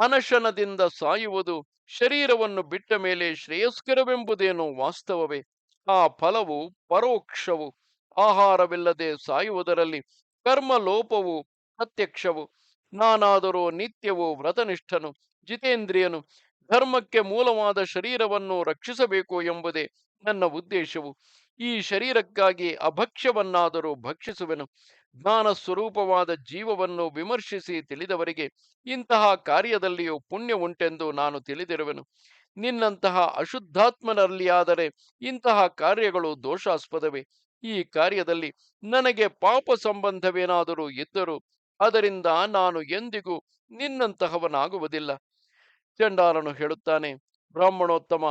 ಅನಶನದಿಂದ ಸಾಯುವುದು ಶರೀರವನ್ನು ಬಿಟ್ಟ ಮೇಲೆ ಶ್ರೇಯಸ್ಕರವೆಂಬುದೇನೋ ವಾಸ್ತವವೇ. ಆ ಫಲವು ಪರೋಕ್ಷವು. ಆಹಾರವಿಲ್ಲದೆ ಸಾಯುವುದರಲ್ಲಿ ಕರ್ಮಲೋಪವು ಪ್ರತ್ಯಕ್ಷವು. ನಾನಾದರೂ ನಿತ್ಯವು ವ್ರತನಿಷ್ಠನು. ಜಿತೇಂದ್ರಿಯನು ಧರ್ಮಕ್ಕೆ ಮೂಲವಾದ ಶರೀರವನ್ನು ರಕ್ಷಿಸಬೇಕು ಎಂಬುದೇ ನನ್ನ ಉದ್ದೇಶವು. ಈ ಶರೀರಕ್ಕಾಗಿ ಅಭಕ್ಷ್ಯವನ್ನಾದರೂ ಭಕ್ಷಿಸುವೆನು. ಜ್ಞಾನ ಸ್ವರೂಪವಾದ ಜೀವವನ್ನು ವಿಮರ್ಶಿಸಿ ತಿಳಿದವರಿಗೆ ಇಂತಹ ಕಾರ್ಯದಲ್ಲಿಯೂ ಪುಣ್ಯ ಉಂಟೆಂದು ನಾನು ತಿಳಿದಿರುವೆನು. ನಿನ್ನಂತಹ ಅಶುದ್ಧಾತ್ಮನಲ್ಲಿಯಾದರೆ ಇಂತಹ ಕಾರ್ಯಗಳು ದೋಷಾಸ್ಪದವೇ. ಈ ಕಾರ್ಯದಲ್ಲಿ ನನಗೆ ಪಾಪ ಸಂಬಂಧವೇನಾದರೂ ಇದ್ದರೂ ಅದರಿಂದ ನಾನು ಎಂದಿಗೂ ನಿನ್ನಂತಹವನಾಗುವುದಿಲ್ಲ. ಚಂಡಾಲನು ಹೇಳುತ್ತಾನೆ, ಬ್ರಾಹ್ಮಣೋತ್ತಮ,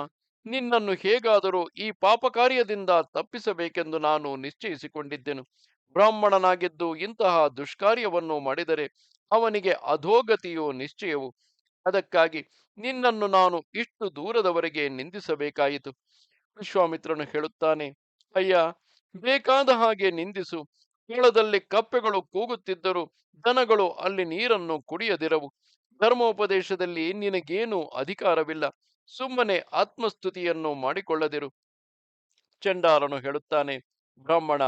ನಿನ್ನನ್ನು ಹೇಗಾದರೂ ಈ ಪಾಪ ಕಾರ್ಯದಿಂದ ತಪ್ಪಿಸಬೇಕೆಂದು ನಾನು ನಿಶ್ಚಯಿಸಿಕೊಂಡಿದ್ದೆನು. ಬ್ರಾಹ್ಮಣನಾಗಿದ್ದು ಇಂತಹ ದುಷ್ಕಾರ್ಯವನ್ನು ಮಾಡಿದರೆ ಅವನಿಗೆ ಅಧೋಗತಿಯು ನಿಶ್ಚಯವು? ಅದಕ್ಕಾಗಿ ನಿನ್ನನ್ನು ನಾನು ಇಷ್ಟು ದೂರದವರೆಗೆ ನಿಂದಿಸಬೇಕಾಯಿತು. ವಿಶ್ವಾಮಿತ್ರನು ಹೇಳುತ್ತಾನೆ, ಅಯ್ಯ, ಬೇಕಾದ ಹಾಗೆ ನಿಂದಿಸು. ಕೇಳದಲ್ಲಿ ಕಪ್ಪೆಗಳು ಕೂಗುತ್ತಿದ್ದರೂ ದನಗಳು ಅಲ್ಲಿ ನೀರನ್ನು ಕುಡಿಯದಿರವು. ಧರ್ಮೋಪದೇಶದಲ್ಲಿ ನಿನಗೇನು ಅಧಿಕಾರವಿಲ್ಲ. ಸುಮ್ಮನೆ ಆತ್ಮಸ್ತುತಿಯನ್ನು ಮಾಡಿಕೊಳ್ಳದಿರು. ಚಂಡಾಲನು ಹೇಳುತ್ತಾನೆ, ಬ್ರಾಹ್ಮಣ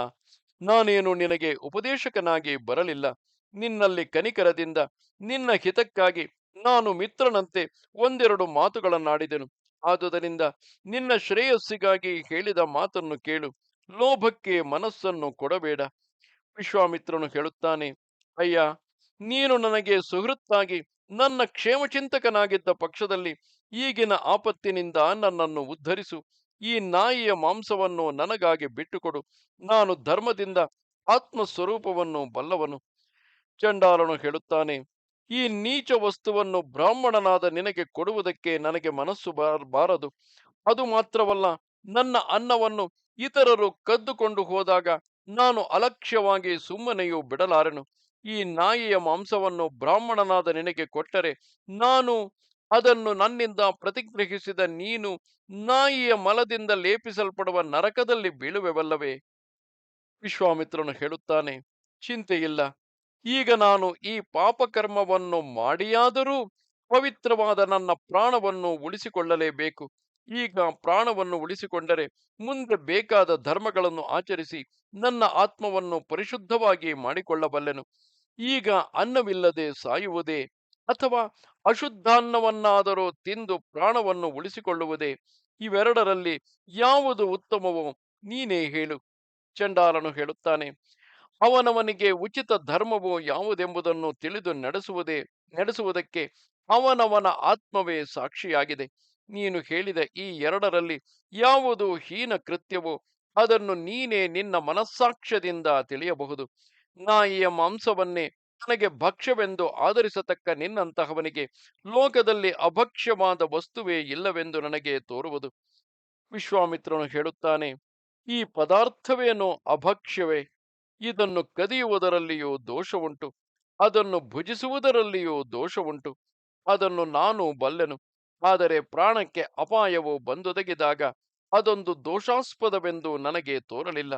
ನಾನೇನು ನಿನಗೆ ಉಪದೇಶಕನಾಗಿ ಬರಲಿಲ್ಲ? ನಿನ್ನಲ್ಲಿ ಕನಿಕರದಿಂದ, ನಿನ್ನ ಹಿತಕ್ಕಾಗಿ ನಾನು ಮಿತ್ರನಂತೆ ಒಂದೆರಡು ಮಾತುಗಳನ್ನಾಡಿದೆನು. ಆದುದರಿಂದ ನಿನ್ನ ಶ್ರೇಯಸ್ಸಿಗಾಗಿ ಹೇಳಿದ ಮಾತನ್ನು ಕೇಳು. ಲೋಭಕ್ಕೆ ಮನಸ್ಸನ್ನು ಕೊಡಬೇಡ. ವಿಶ್ವಾಮಿತ್ರನು ಹೇಳುತ್ತಾನೆ, ಅಯ್ಯ, ನೀನು ನನಗೆ ಸುಹೃತ್ತಾಗಿ, ನನ್ನ ಕ್ಷೇಮಚಿಂತಕನಾಗಿದ್ದ ಪಕ್ಷದಲ್ಲಿ ಈಗಿನ ಆಪತ್ತಿನಿಂದ ನನ್ನನ್ನು ಉದ್ಧರಿಸು. ಈ ನಾಯಿಯ ಮಾಂಸವನ್ನು ನನಗಾಗಿ ಬಿಟ್ಟುಕೊಡು. ನಾನು ಧರ್ಮದಿಂದ ಆತ್ಮ ಸ್ವರೂಪವನ್ನು ಬಲ್ಲವನು. ಚಂಡಾಲನು ಹೇಳುತ್ತಾನೆ, ಈ ನೀಚ ವಸ್ತುವನ್ನು ಬ್ರಾಹ್ಮಣನಾದ ನಿನಗೆ ಕೊಡುವುದಕ್ಕೆ ನನಗೆ ಮನಸ್ಸು ಬಾರ್- ಬಾರದು. ಅದು ಮಾತ್ರವಲ್ಲ, ನನ್ನ ಅನ್ನವನ್ನು ಇತರರು ಕದ್ದುಕೊಂಡು ಹೋದಾಗ ನಾನು ಅಲಕ್ಷ್ಯವಾಗಿ ಸುಮ್ಮನೆಯೂ ಬಿಡಲಾರೆನು. ಈ ನಾಯಿಯ ಮಾಂಸವನ್ನು ಬ್ರಾಹ್ಮಣನಾದ ನಿನಗೆ ಕೊಟ್ಟರೆ ನಾನು ಅದನ್ನು ನನ್ನಿಂದ ಪ್ರತಿಗ್ರಹಿಸಿದ ನೀನು ನಾಯಿಯ ಮಲದಿಂದ ಲೇಪಿಸಲ್ಪಡುವ ನರಕದಲ್ಲಿ ಬೀಳುವೆವಲ್ಲವೇ? ವಿಶ್ವಾಮಿತ್ರನು ಹೇಳುತ್ತಾನೆ, ಚಿಂತೆಯಿಲ್ಲ. ಈಗ ನಾನು ಈ ಪಾಪಕರ್ಮವನ್ನು ಮಾಡಿಯಾದರೂ ಪವಿತ್ರವಾದ ನನ್ನ ಪ್ರಾಣವನ್ನು ಉಳಿಸಿಕೊಳ್ಳಲೇಬೇಕು. ಈಗ ಪ್ರಾಣವನ್ನು ಉಳಿಸಿಕೊಂಡರೆ ಮುಂದೆ ಬೇಕಾದ ಧರ್ಮಗಳನ್ನು ಆಚರಿಸಿ ನನ್ನ ಆತ್ಮವನ್ನು ಪರಿಶುದ್ಧವಾಗಿ ಮಾಡಿಕೊಳ್ಳಬಲ್ಲೆನು. ಈಗ ಅನ್ನವಿಲ್ಲದೆ ಸಾಯುವುದೇ ಅಥವಾ ಅಶುದ್ಧಾನ್ನವನ್ನಾದರೂ ತಿಂದು ಪ್ರಾಣವನ್ನು ಉಳಿಸಿಕೊಳ್ಳುವುದೇ ಇವೆರಡರಲ್ಲಿ ಯಾವುದು ಉತ್ತಮವೋ ನೀನೇ ಹೇಳು. ಚಂಡಾಲನು ಹೇಳುತ್ತಾನೆ, ಅವನವನಿಗೆ ಉಚಿತ ಧರ್ಮವು ಯಾವುದೆಂಬುದನ್ನು ತಿಳಿದು ನಡೆಸುವುದೇ, ನಡೆಸುವುದಕ್ಕೆ ಅವನವನ ಆತ್ಮವೇ ಸಾಕ್ಷಿಯಾಗಿದೆ. ನೀನು ಹೇಳಿದ ಈ ಎರಡರಲ್ಲಿ ಯಾವುದು ಹೀನ ಕೃತ್ಯವೋ ಅದನ್ನು ನೀನೇ ನಿನ್ನ ಮನಸ್ಸಾಕ್ಷ್ಯದಿಂದ ತಿಳಿಯಬಹುದು. ನಾಯಿಯ ಮಾಂಸವನ್ನೇ ನನಗೆ ಭಕ್ಷ್ಯವೆಂದು ಆಧರಿಸತಕ್ಕ ನಿನ್ನಂತಹವನಿಗೆ ಲೋಕದಲ್ಲಿ ಅಭಕ್ಷ್ಯವಾದ ವಸ್ತುವೇ ಇಲ್ಲವೆಂದು ನನಗೆ ತೋರುವುದು. ವಿಶ್ವಾಮಿತ್ರನು ಹೇಳುತ್ತಾನೆ, ಈ ಪದಾರ್ಥವೇನೋ ಅಭಕ್ಷ್ಯವೇ? ಇದನ್ನು ಕದಿಯುವುದರಲ್ಲಿಯೂ ದೋಷವುಂಟು, ಅದನ್ನು ಭುಜಿಸುವುದರಲ್ಲಿಯೂ ದೋಷವುಂಟು, ಅದನ್ನು ನಾನು ಬಲ್ಲೆನು, ಆದರೆ ಪ್ರಾಣಕ್ಕೆ ಅಪಾಯವು ಬಂದೊದಗಿದಾಗ ಅದೊಂದು ದೋಷಾಸ್ಪದವೆಂದು ನನಗೆ ತೋರಲಿಲ್ಲ.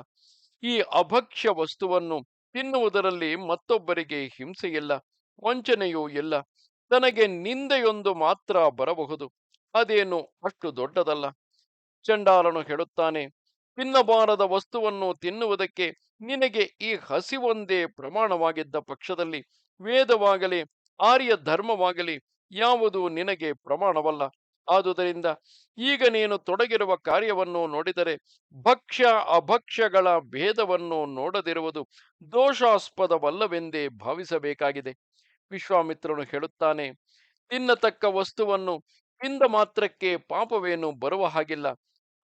ಈ ಅಭಕ್ಷ್ಯ ವಸ್ತುವನ್ನು ತಿನ್ನುವುದರಲ್ಲಿ ಮತ್ತೊಬ್ಬರಿಗೆ ಹಿಂಸೆಯಿಲ್ಲ ವಂಚನೆಯೂ ಇಲ್ಲ. ತನಗೆ ನಿಂದೆಯೊಂದು ಮಾತ್ರ ಬರಬಹುದು, ಅದೇನು ಅಷ್ಟು ದೊಡ್ಡದಲ್ಲ. ಚಂಡಾಲನು ಹೇಳುತ್ತಾನೆ, ತಿನ್ನಬಾರದ ವಸ್ತುವನ್ನು ತಿನ್ನುವುದಕ್ಕೆ ನಿನಗೆ ಈ ಹಸಿವೊಂದೇ ಪ್ರಮಾಣವಾಗಿದ್ದ ಪಕ್ಷದಲ್ಲಿ, ವೇದವಾಗಲಿ, ಆರ್ಯ ಧರ್ಮವಾಗಲಿ, ಯಾವುದು ನಿನಗೆ ಪ್ರಮಾಣವಲ್ಲ. ಆದುದರಿಂದ ಈಗ ನೀನು ತೊಡಗಿರುವ ಕಾರ್ಯವನ್ನು ನೋಡಿದರೆ ಭಕ್ಷ್ಯ ಅಭಕ್ಷ್ಯಗಳ ಭೇದವನ್ನು ನೋಡದಿರುವುದು ದೋಷಾಸ್ಪದವಲ್ಲವೆಂದೇ ಭಾವಿಸಬೇಕಾಗಿದೆ. ವಿಶ್ವಾಮಿತ್ರನು ಹೇಳುತ್ತಾನೆ, ತಿನ್ನತಕ್ಕ ವಸ್ತುವನ್ನು ತಿಂದ ಮಾತ್ರಕ್ಕೆ ಪಾಪವೇನು ಬರುವ ಹಾಗಿಲ್ಲ.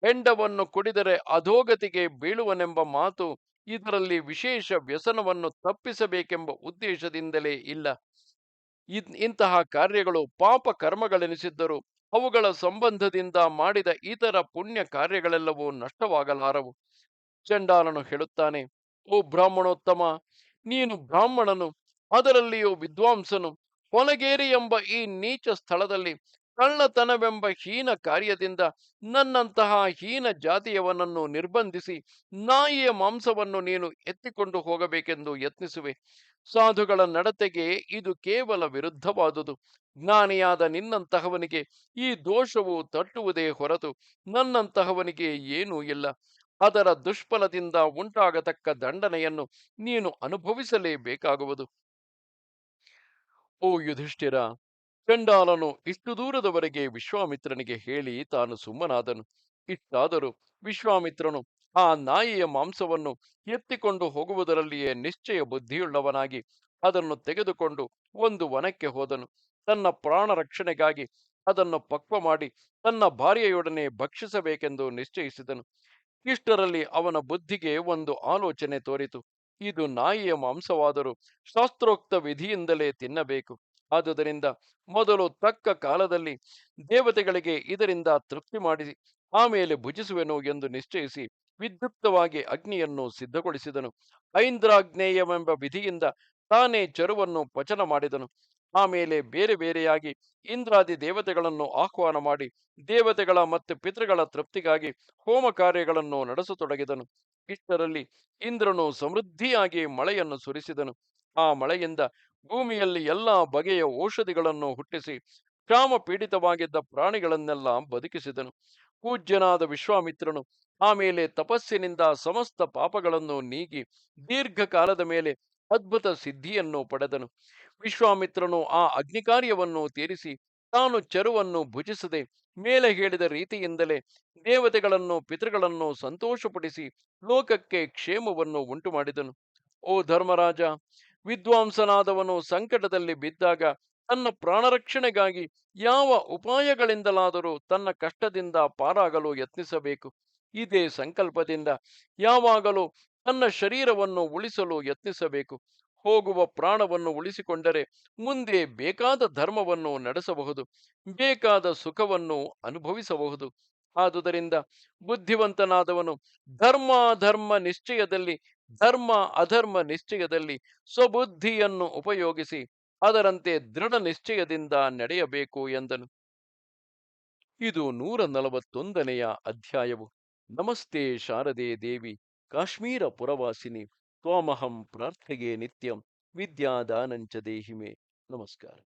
ಹೆಂಡವನ್ನು ಕುಡಿದರೆ ಅಧೋಗತಿಗೆ ಬೀಳುವನೆಂಬ ಮಾತು ಇದರಲ್ಲಿ ವಿಶೇಷ ವ್ಯಸನವನ್ನು ತಪ್ಪಿಸಬೇಕೆಂಬ ಉದ್ದೇಶದಿಂದಲೇ ಇಲ್ಲ. ಇಂತಹ ಕಾರ್ಯಗಳು ಪಾಪ ಕರ್ಮಗಳೆನಿಸಿದ್ದರೂ ಅವುಗಳ ಸಂಬಂಧದಿಂದ ಮಾಡಿದ ಇತರ ಪುಣ್ಯ ಕಾರ್ಯಗಳೆಲ್ಲವೂ ನಷ್ಟವಾಗಲಾರವು. ಚಂಡಾಲನು ಹೇಳುತ್ತಾನೆ, ಓ ಬ್ರಾಹ್ಮಣೋತ್ತಮ, ನೀನು ಬ್ರಾಹ್ಮಣನು, ಅದರಲ್ಲಿಯೂ ವಿದ್ವಾಂಸನು, ಹೊಲಗೇರಿ ಎಂಬ ಈ ನೀಚ ಸ್ಥಳದಲ್ಲಿ ಕಳ್ಳತನವೆಂಬ ಹೀನ ಕಾರ್ಯದಿಂದ ನನ್ನಂತಹ ಹೀನ ಜಾತಿಯವನನ್ನು ನಿರ್ಬಂಧಿಸಿ ನಾಯಿಯ ಮಾಂಸವನ್ನು ನೀನು ಎತ್ತಿಕೊಂಡು ಹೋಗಬೇಕೆಂದು ಯತ್ನಿಸುವೆ. ಸಾಧುಗಳ ನಡತೆಗೆ ಇದು ಕೇವಲ ವಿರುದ್ಧವಾದುದು. ಜ್ಞಾನಿಯಾದ ನಿನ್ನಂತಹವನಿಗೆ ಈ ದೋಷವು ತಟ್ಟುವುದೇ ಹೊರತು ನನ್ನಂತಹವನಿಗೆ ಏನೂ ಇಲ್ಲ. ಅದರ ದುಷ್ಫಲದಿಂದ ಉಂಟಾಗತಕ್ಕ ದಂಡನೆಯನ್ನು ನೀನು ಅನುಭವಿಸಲೇಬೇಕಾಗುವುದು. ಓ ಯುಧಿಷ್ಠಿರ ಚಂಡಾಲನು ಇಷ್ಟು ದೂರದವರೆಗೆ ವಿಶ್ವಾಮಿತ್ರನಿಗೆ ಹೇಳಿ ತಾನು ಸುಮ್ಮನಾದನು. ಇಷ್ಟಾದರೂ ವಿಶ್ವಾಮಿತ್ರನು ಆ ನಾಯಿಯ ಮಾಂಸವನ್ನು ಎತ್ತಿಕೊಂಡು ಹೋಗುವುದರಲ್ಲಿಯೇ ನಿಶ್ಚಯ ಬುದ್ಧಿಯುಳ್ಳವನಾಗಿ ಅದನ್ನು ತೆಗೆದುಕೊಂಡು ಒಂದು ವನಕ್ಕೆ ಹೋದನು. ತನ್ನ ಪ್ರಾಣ ರಕ್ಷಣೆಗಾಗಿ ಅದನ್ನು ಪಕ್ವ ಮಾಡಿ ತನ್ನ ಭಾರ್ಯೆಯೊಡನೆ ಭಕ್ಷಿಸಬೇಕೆಂದು ನಿಶ್ಚಯಿಸಿದನು. ಇಷ್ಟರಲ್ಲಿ ಅವನ ಬುದ್ಧಿಗೆ ಒಂದು ಆಲೋಚನೆ ತೋರಿತು. ಇದು ನಾಯಿಯ ಮಾಂಸವಾದರೂ ಶಾಸ್ತ್ರೋಕ್ತ ವಿಧಿಯಿಂದಲೇ ತಿನ್ನಬೇಕು. ಆದುದರಿಂದ ಮೊದಲು ತಕ್ಕ ಕಾಲದಲ್ಲಿ ದೇವತೆಗಳಿಗೆ ಇದರಿಂದ ತೃಪ್ತಿ ಮಾಡಿ ಆಮೇಲೆ ಭುಜಿಸುವೆನು ಎಂದು ನಿಶ್ಚಯಿಸಿ ವಿದ್ಯುಕ್ತವಾಗಿ ಅಗ್ನಿಯನ್ನು ಸಿದ್ಧಗೊಳಿಸಿದನು. ಐಂದ್ರಾಗ್ನೇಯವೆಂಬ ವಿಧಿಯಿಂದ ತಾನೇ ಚರುವನ್ನು ಪಚನ ಮಾಡಿದನು. ಆಮೇಲೆ ಬೇರೆ ಬೇರೆಯಾಗಿ ಇಂದ್ರಾದಿ ದೇವತೆಗಳನ್ನು ಆಹ್ವಾನ ಮಾಡಿ ದೇವತೆಗಳ ಮತ್ತು ಪಿತೃಗಳ ತೃಪ್ತಿಗಾಗಿ ಹೋಮ ಕಾರ್ಯಗಳನ್ನು ನಡೆಸತೊಡಗಿದನು. ಇಷ್ಟರಲ್ಲಿ ಇಂದ್ರನು ಸಮೃದ್ಧಿಯಾಗಿ ಮಳೆಯನ್ನು ಸುರಿಸಿದನು. ಆ ಮಳೆಯಿಂದ ಭೂಮಿಯಲ್ಲಿ ಎಲ್ಲಾ ಬಗೆಯ ಔಷಧಿಗಳನ್ನು ಹುಟ್ಟಿಸಿ ಕ್ಷಾಮ ಪೀಡಿತವಾಗಿದ್ದ ಪ್ರಾಣಿಗಳನ್ನೆಲ್ಲ ಬದುಕಿಸಿದನು. ಪೂಜ್ಯನಾದ ವಿಶ್ವಾಮಿತ್ರನು ಆಮೇಲೆ ತಪಸ್ಸಿನಿಂದ ಸಮಸ್ತ ಪಾಪಗಳನ್ನು ನೀಗಿ ದೀರ್ಘಕಾಲದ ಮೇಲೆ ಅದ್ಭುತ ಸಿದ್ಧಿಯನ್ನು ಪಡೆದನು. ವಿಶ್ವಾಮಿತ್ರನು ಆ ಅಗ್ನಿಕಾರ್ಯವನ್ನು ತೀರಿಸಿ ತಾನು ಚರುವನ್ನು ಭುಜಿಸದೆ ಮೇಲೆ ಹೇಳಿದ ರೀತಿಯಿಂದಲೇ ದೇವತೆಗಳನ್ನು, ಪಿತೃಗಳನ್ನು ಸಂತೋಷಪಡಿಸಿ ಲೋಕಕ್ಕೆ ಕ್ಷೇಮವನ್ನು ಉಂಟು ಮಾಡಿದನು ಓ ಧರ್ಮರಾಜ ವಿದ್ವಾಂಸನಾದವನು ಸಂಕಟದಲ್ಲಿ ಬಿದ್ದಾಗ ತನ್ನ ಪ್ರಾಣರಕ್ಷಣೆಗಾಗಿ ಯಾವ ಉಪಾಯಗಳಿಂದಲಾದರೂ ತನ್ನ ಕಷ್ಟದಿಂದ ಪಾರಾಗಲು ಯತ್ನಿಸಬೇಕು. ಇದೇ ಸಂಕಲ್ಪದಿಂದ ಯಾವಾಗಲೂ ತನ್ನ ಶರೀರವನ್ನು ಉಳಿಸಲು ಯತ್ನಿಸಬೇಕು. ಹೋಗುವ ಪ್ರಾಣವನ್ನು ಉಳಿಸಿಕೊಂಡರೆ ಮುಂದೆ ಬೇಕಾದ ಧರ್ಮವನ್ನು ನಡೆಸಬಹುದು, ಬೇಕಾದ ಸುಖವನ್ನು ಅನುಭವಿಸಬಹುದು. ಆದುದರಿಂದ ಬುದ್ಧಿವಂತನಾದವನು ಧರ್ಮ ಧರ್ಮ ನಿಶ್ಚಯದಲ್ಲಿ ಧರ್ಮ ಅಧರ್ಮ ನಿಶ್ಚಯದಲ್ಲಿ ಸ್ವಬುದ್ಧಿಯನ್ನು ಉಪಯೋಗಿಸಿ ಅದರಂತೆ ದೃಢ ನಿಶ್ಚಯದಿಂದ ನಡೆಯಬೇಕು ಎಂದನು. ಇದು ನೂರ ನಲವತ್ತೊಂದನೆಯ ಅಧ್ಯಾಯವು. ನಮಸ್ತೆ ಶಾರದೆ ದೇವಿ, ಕಾಶ್ಮೀರ ಪುರವಾಸಿನಿ, ತ್ವಾಮಹಂ ಪ್ರಾರ್ಥೆಗೆ ನಿತ್ಯಂ, ವಿದ್ಯಾದಾನಂಚ ದೇಹಿಮೆ. ನಮಸ್ಕಾರ.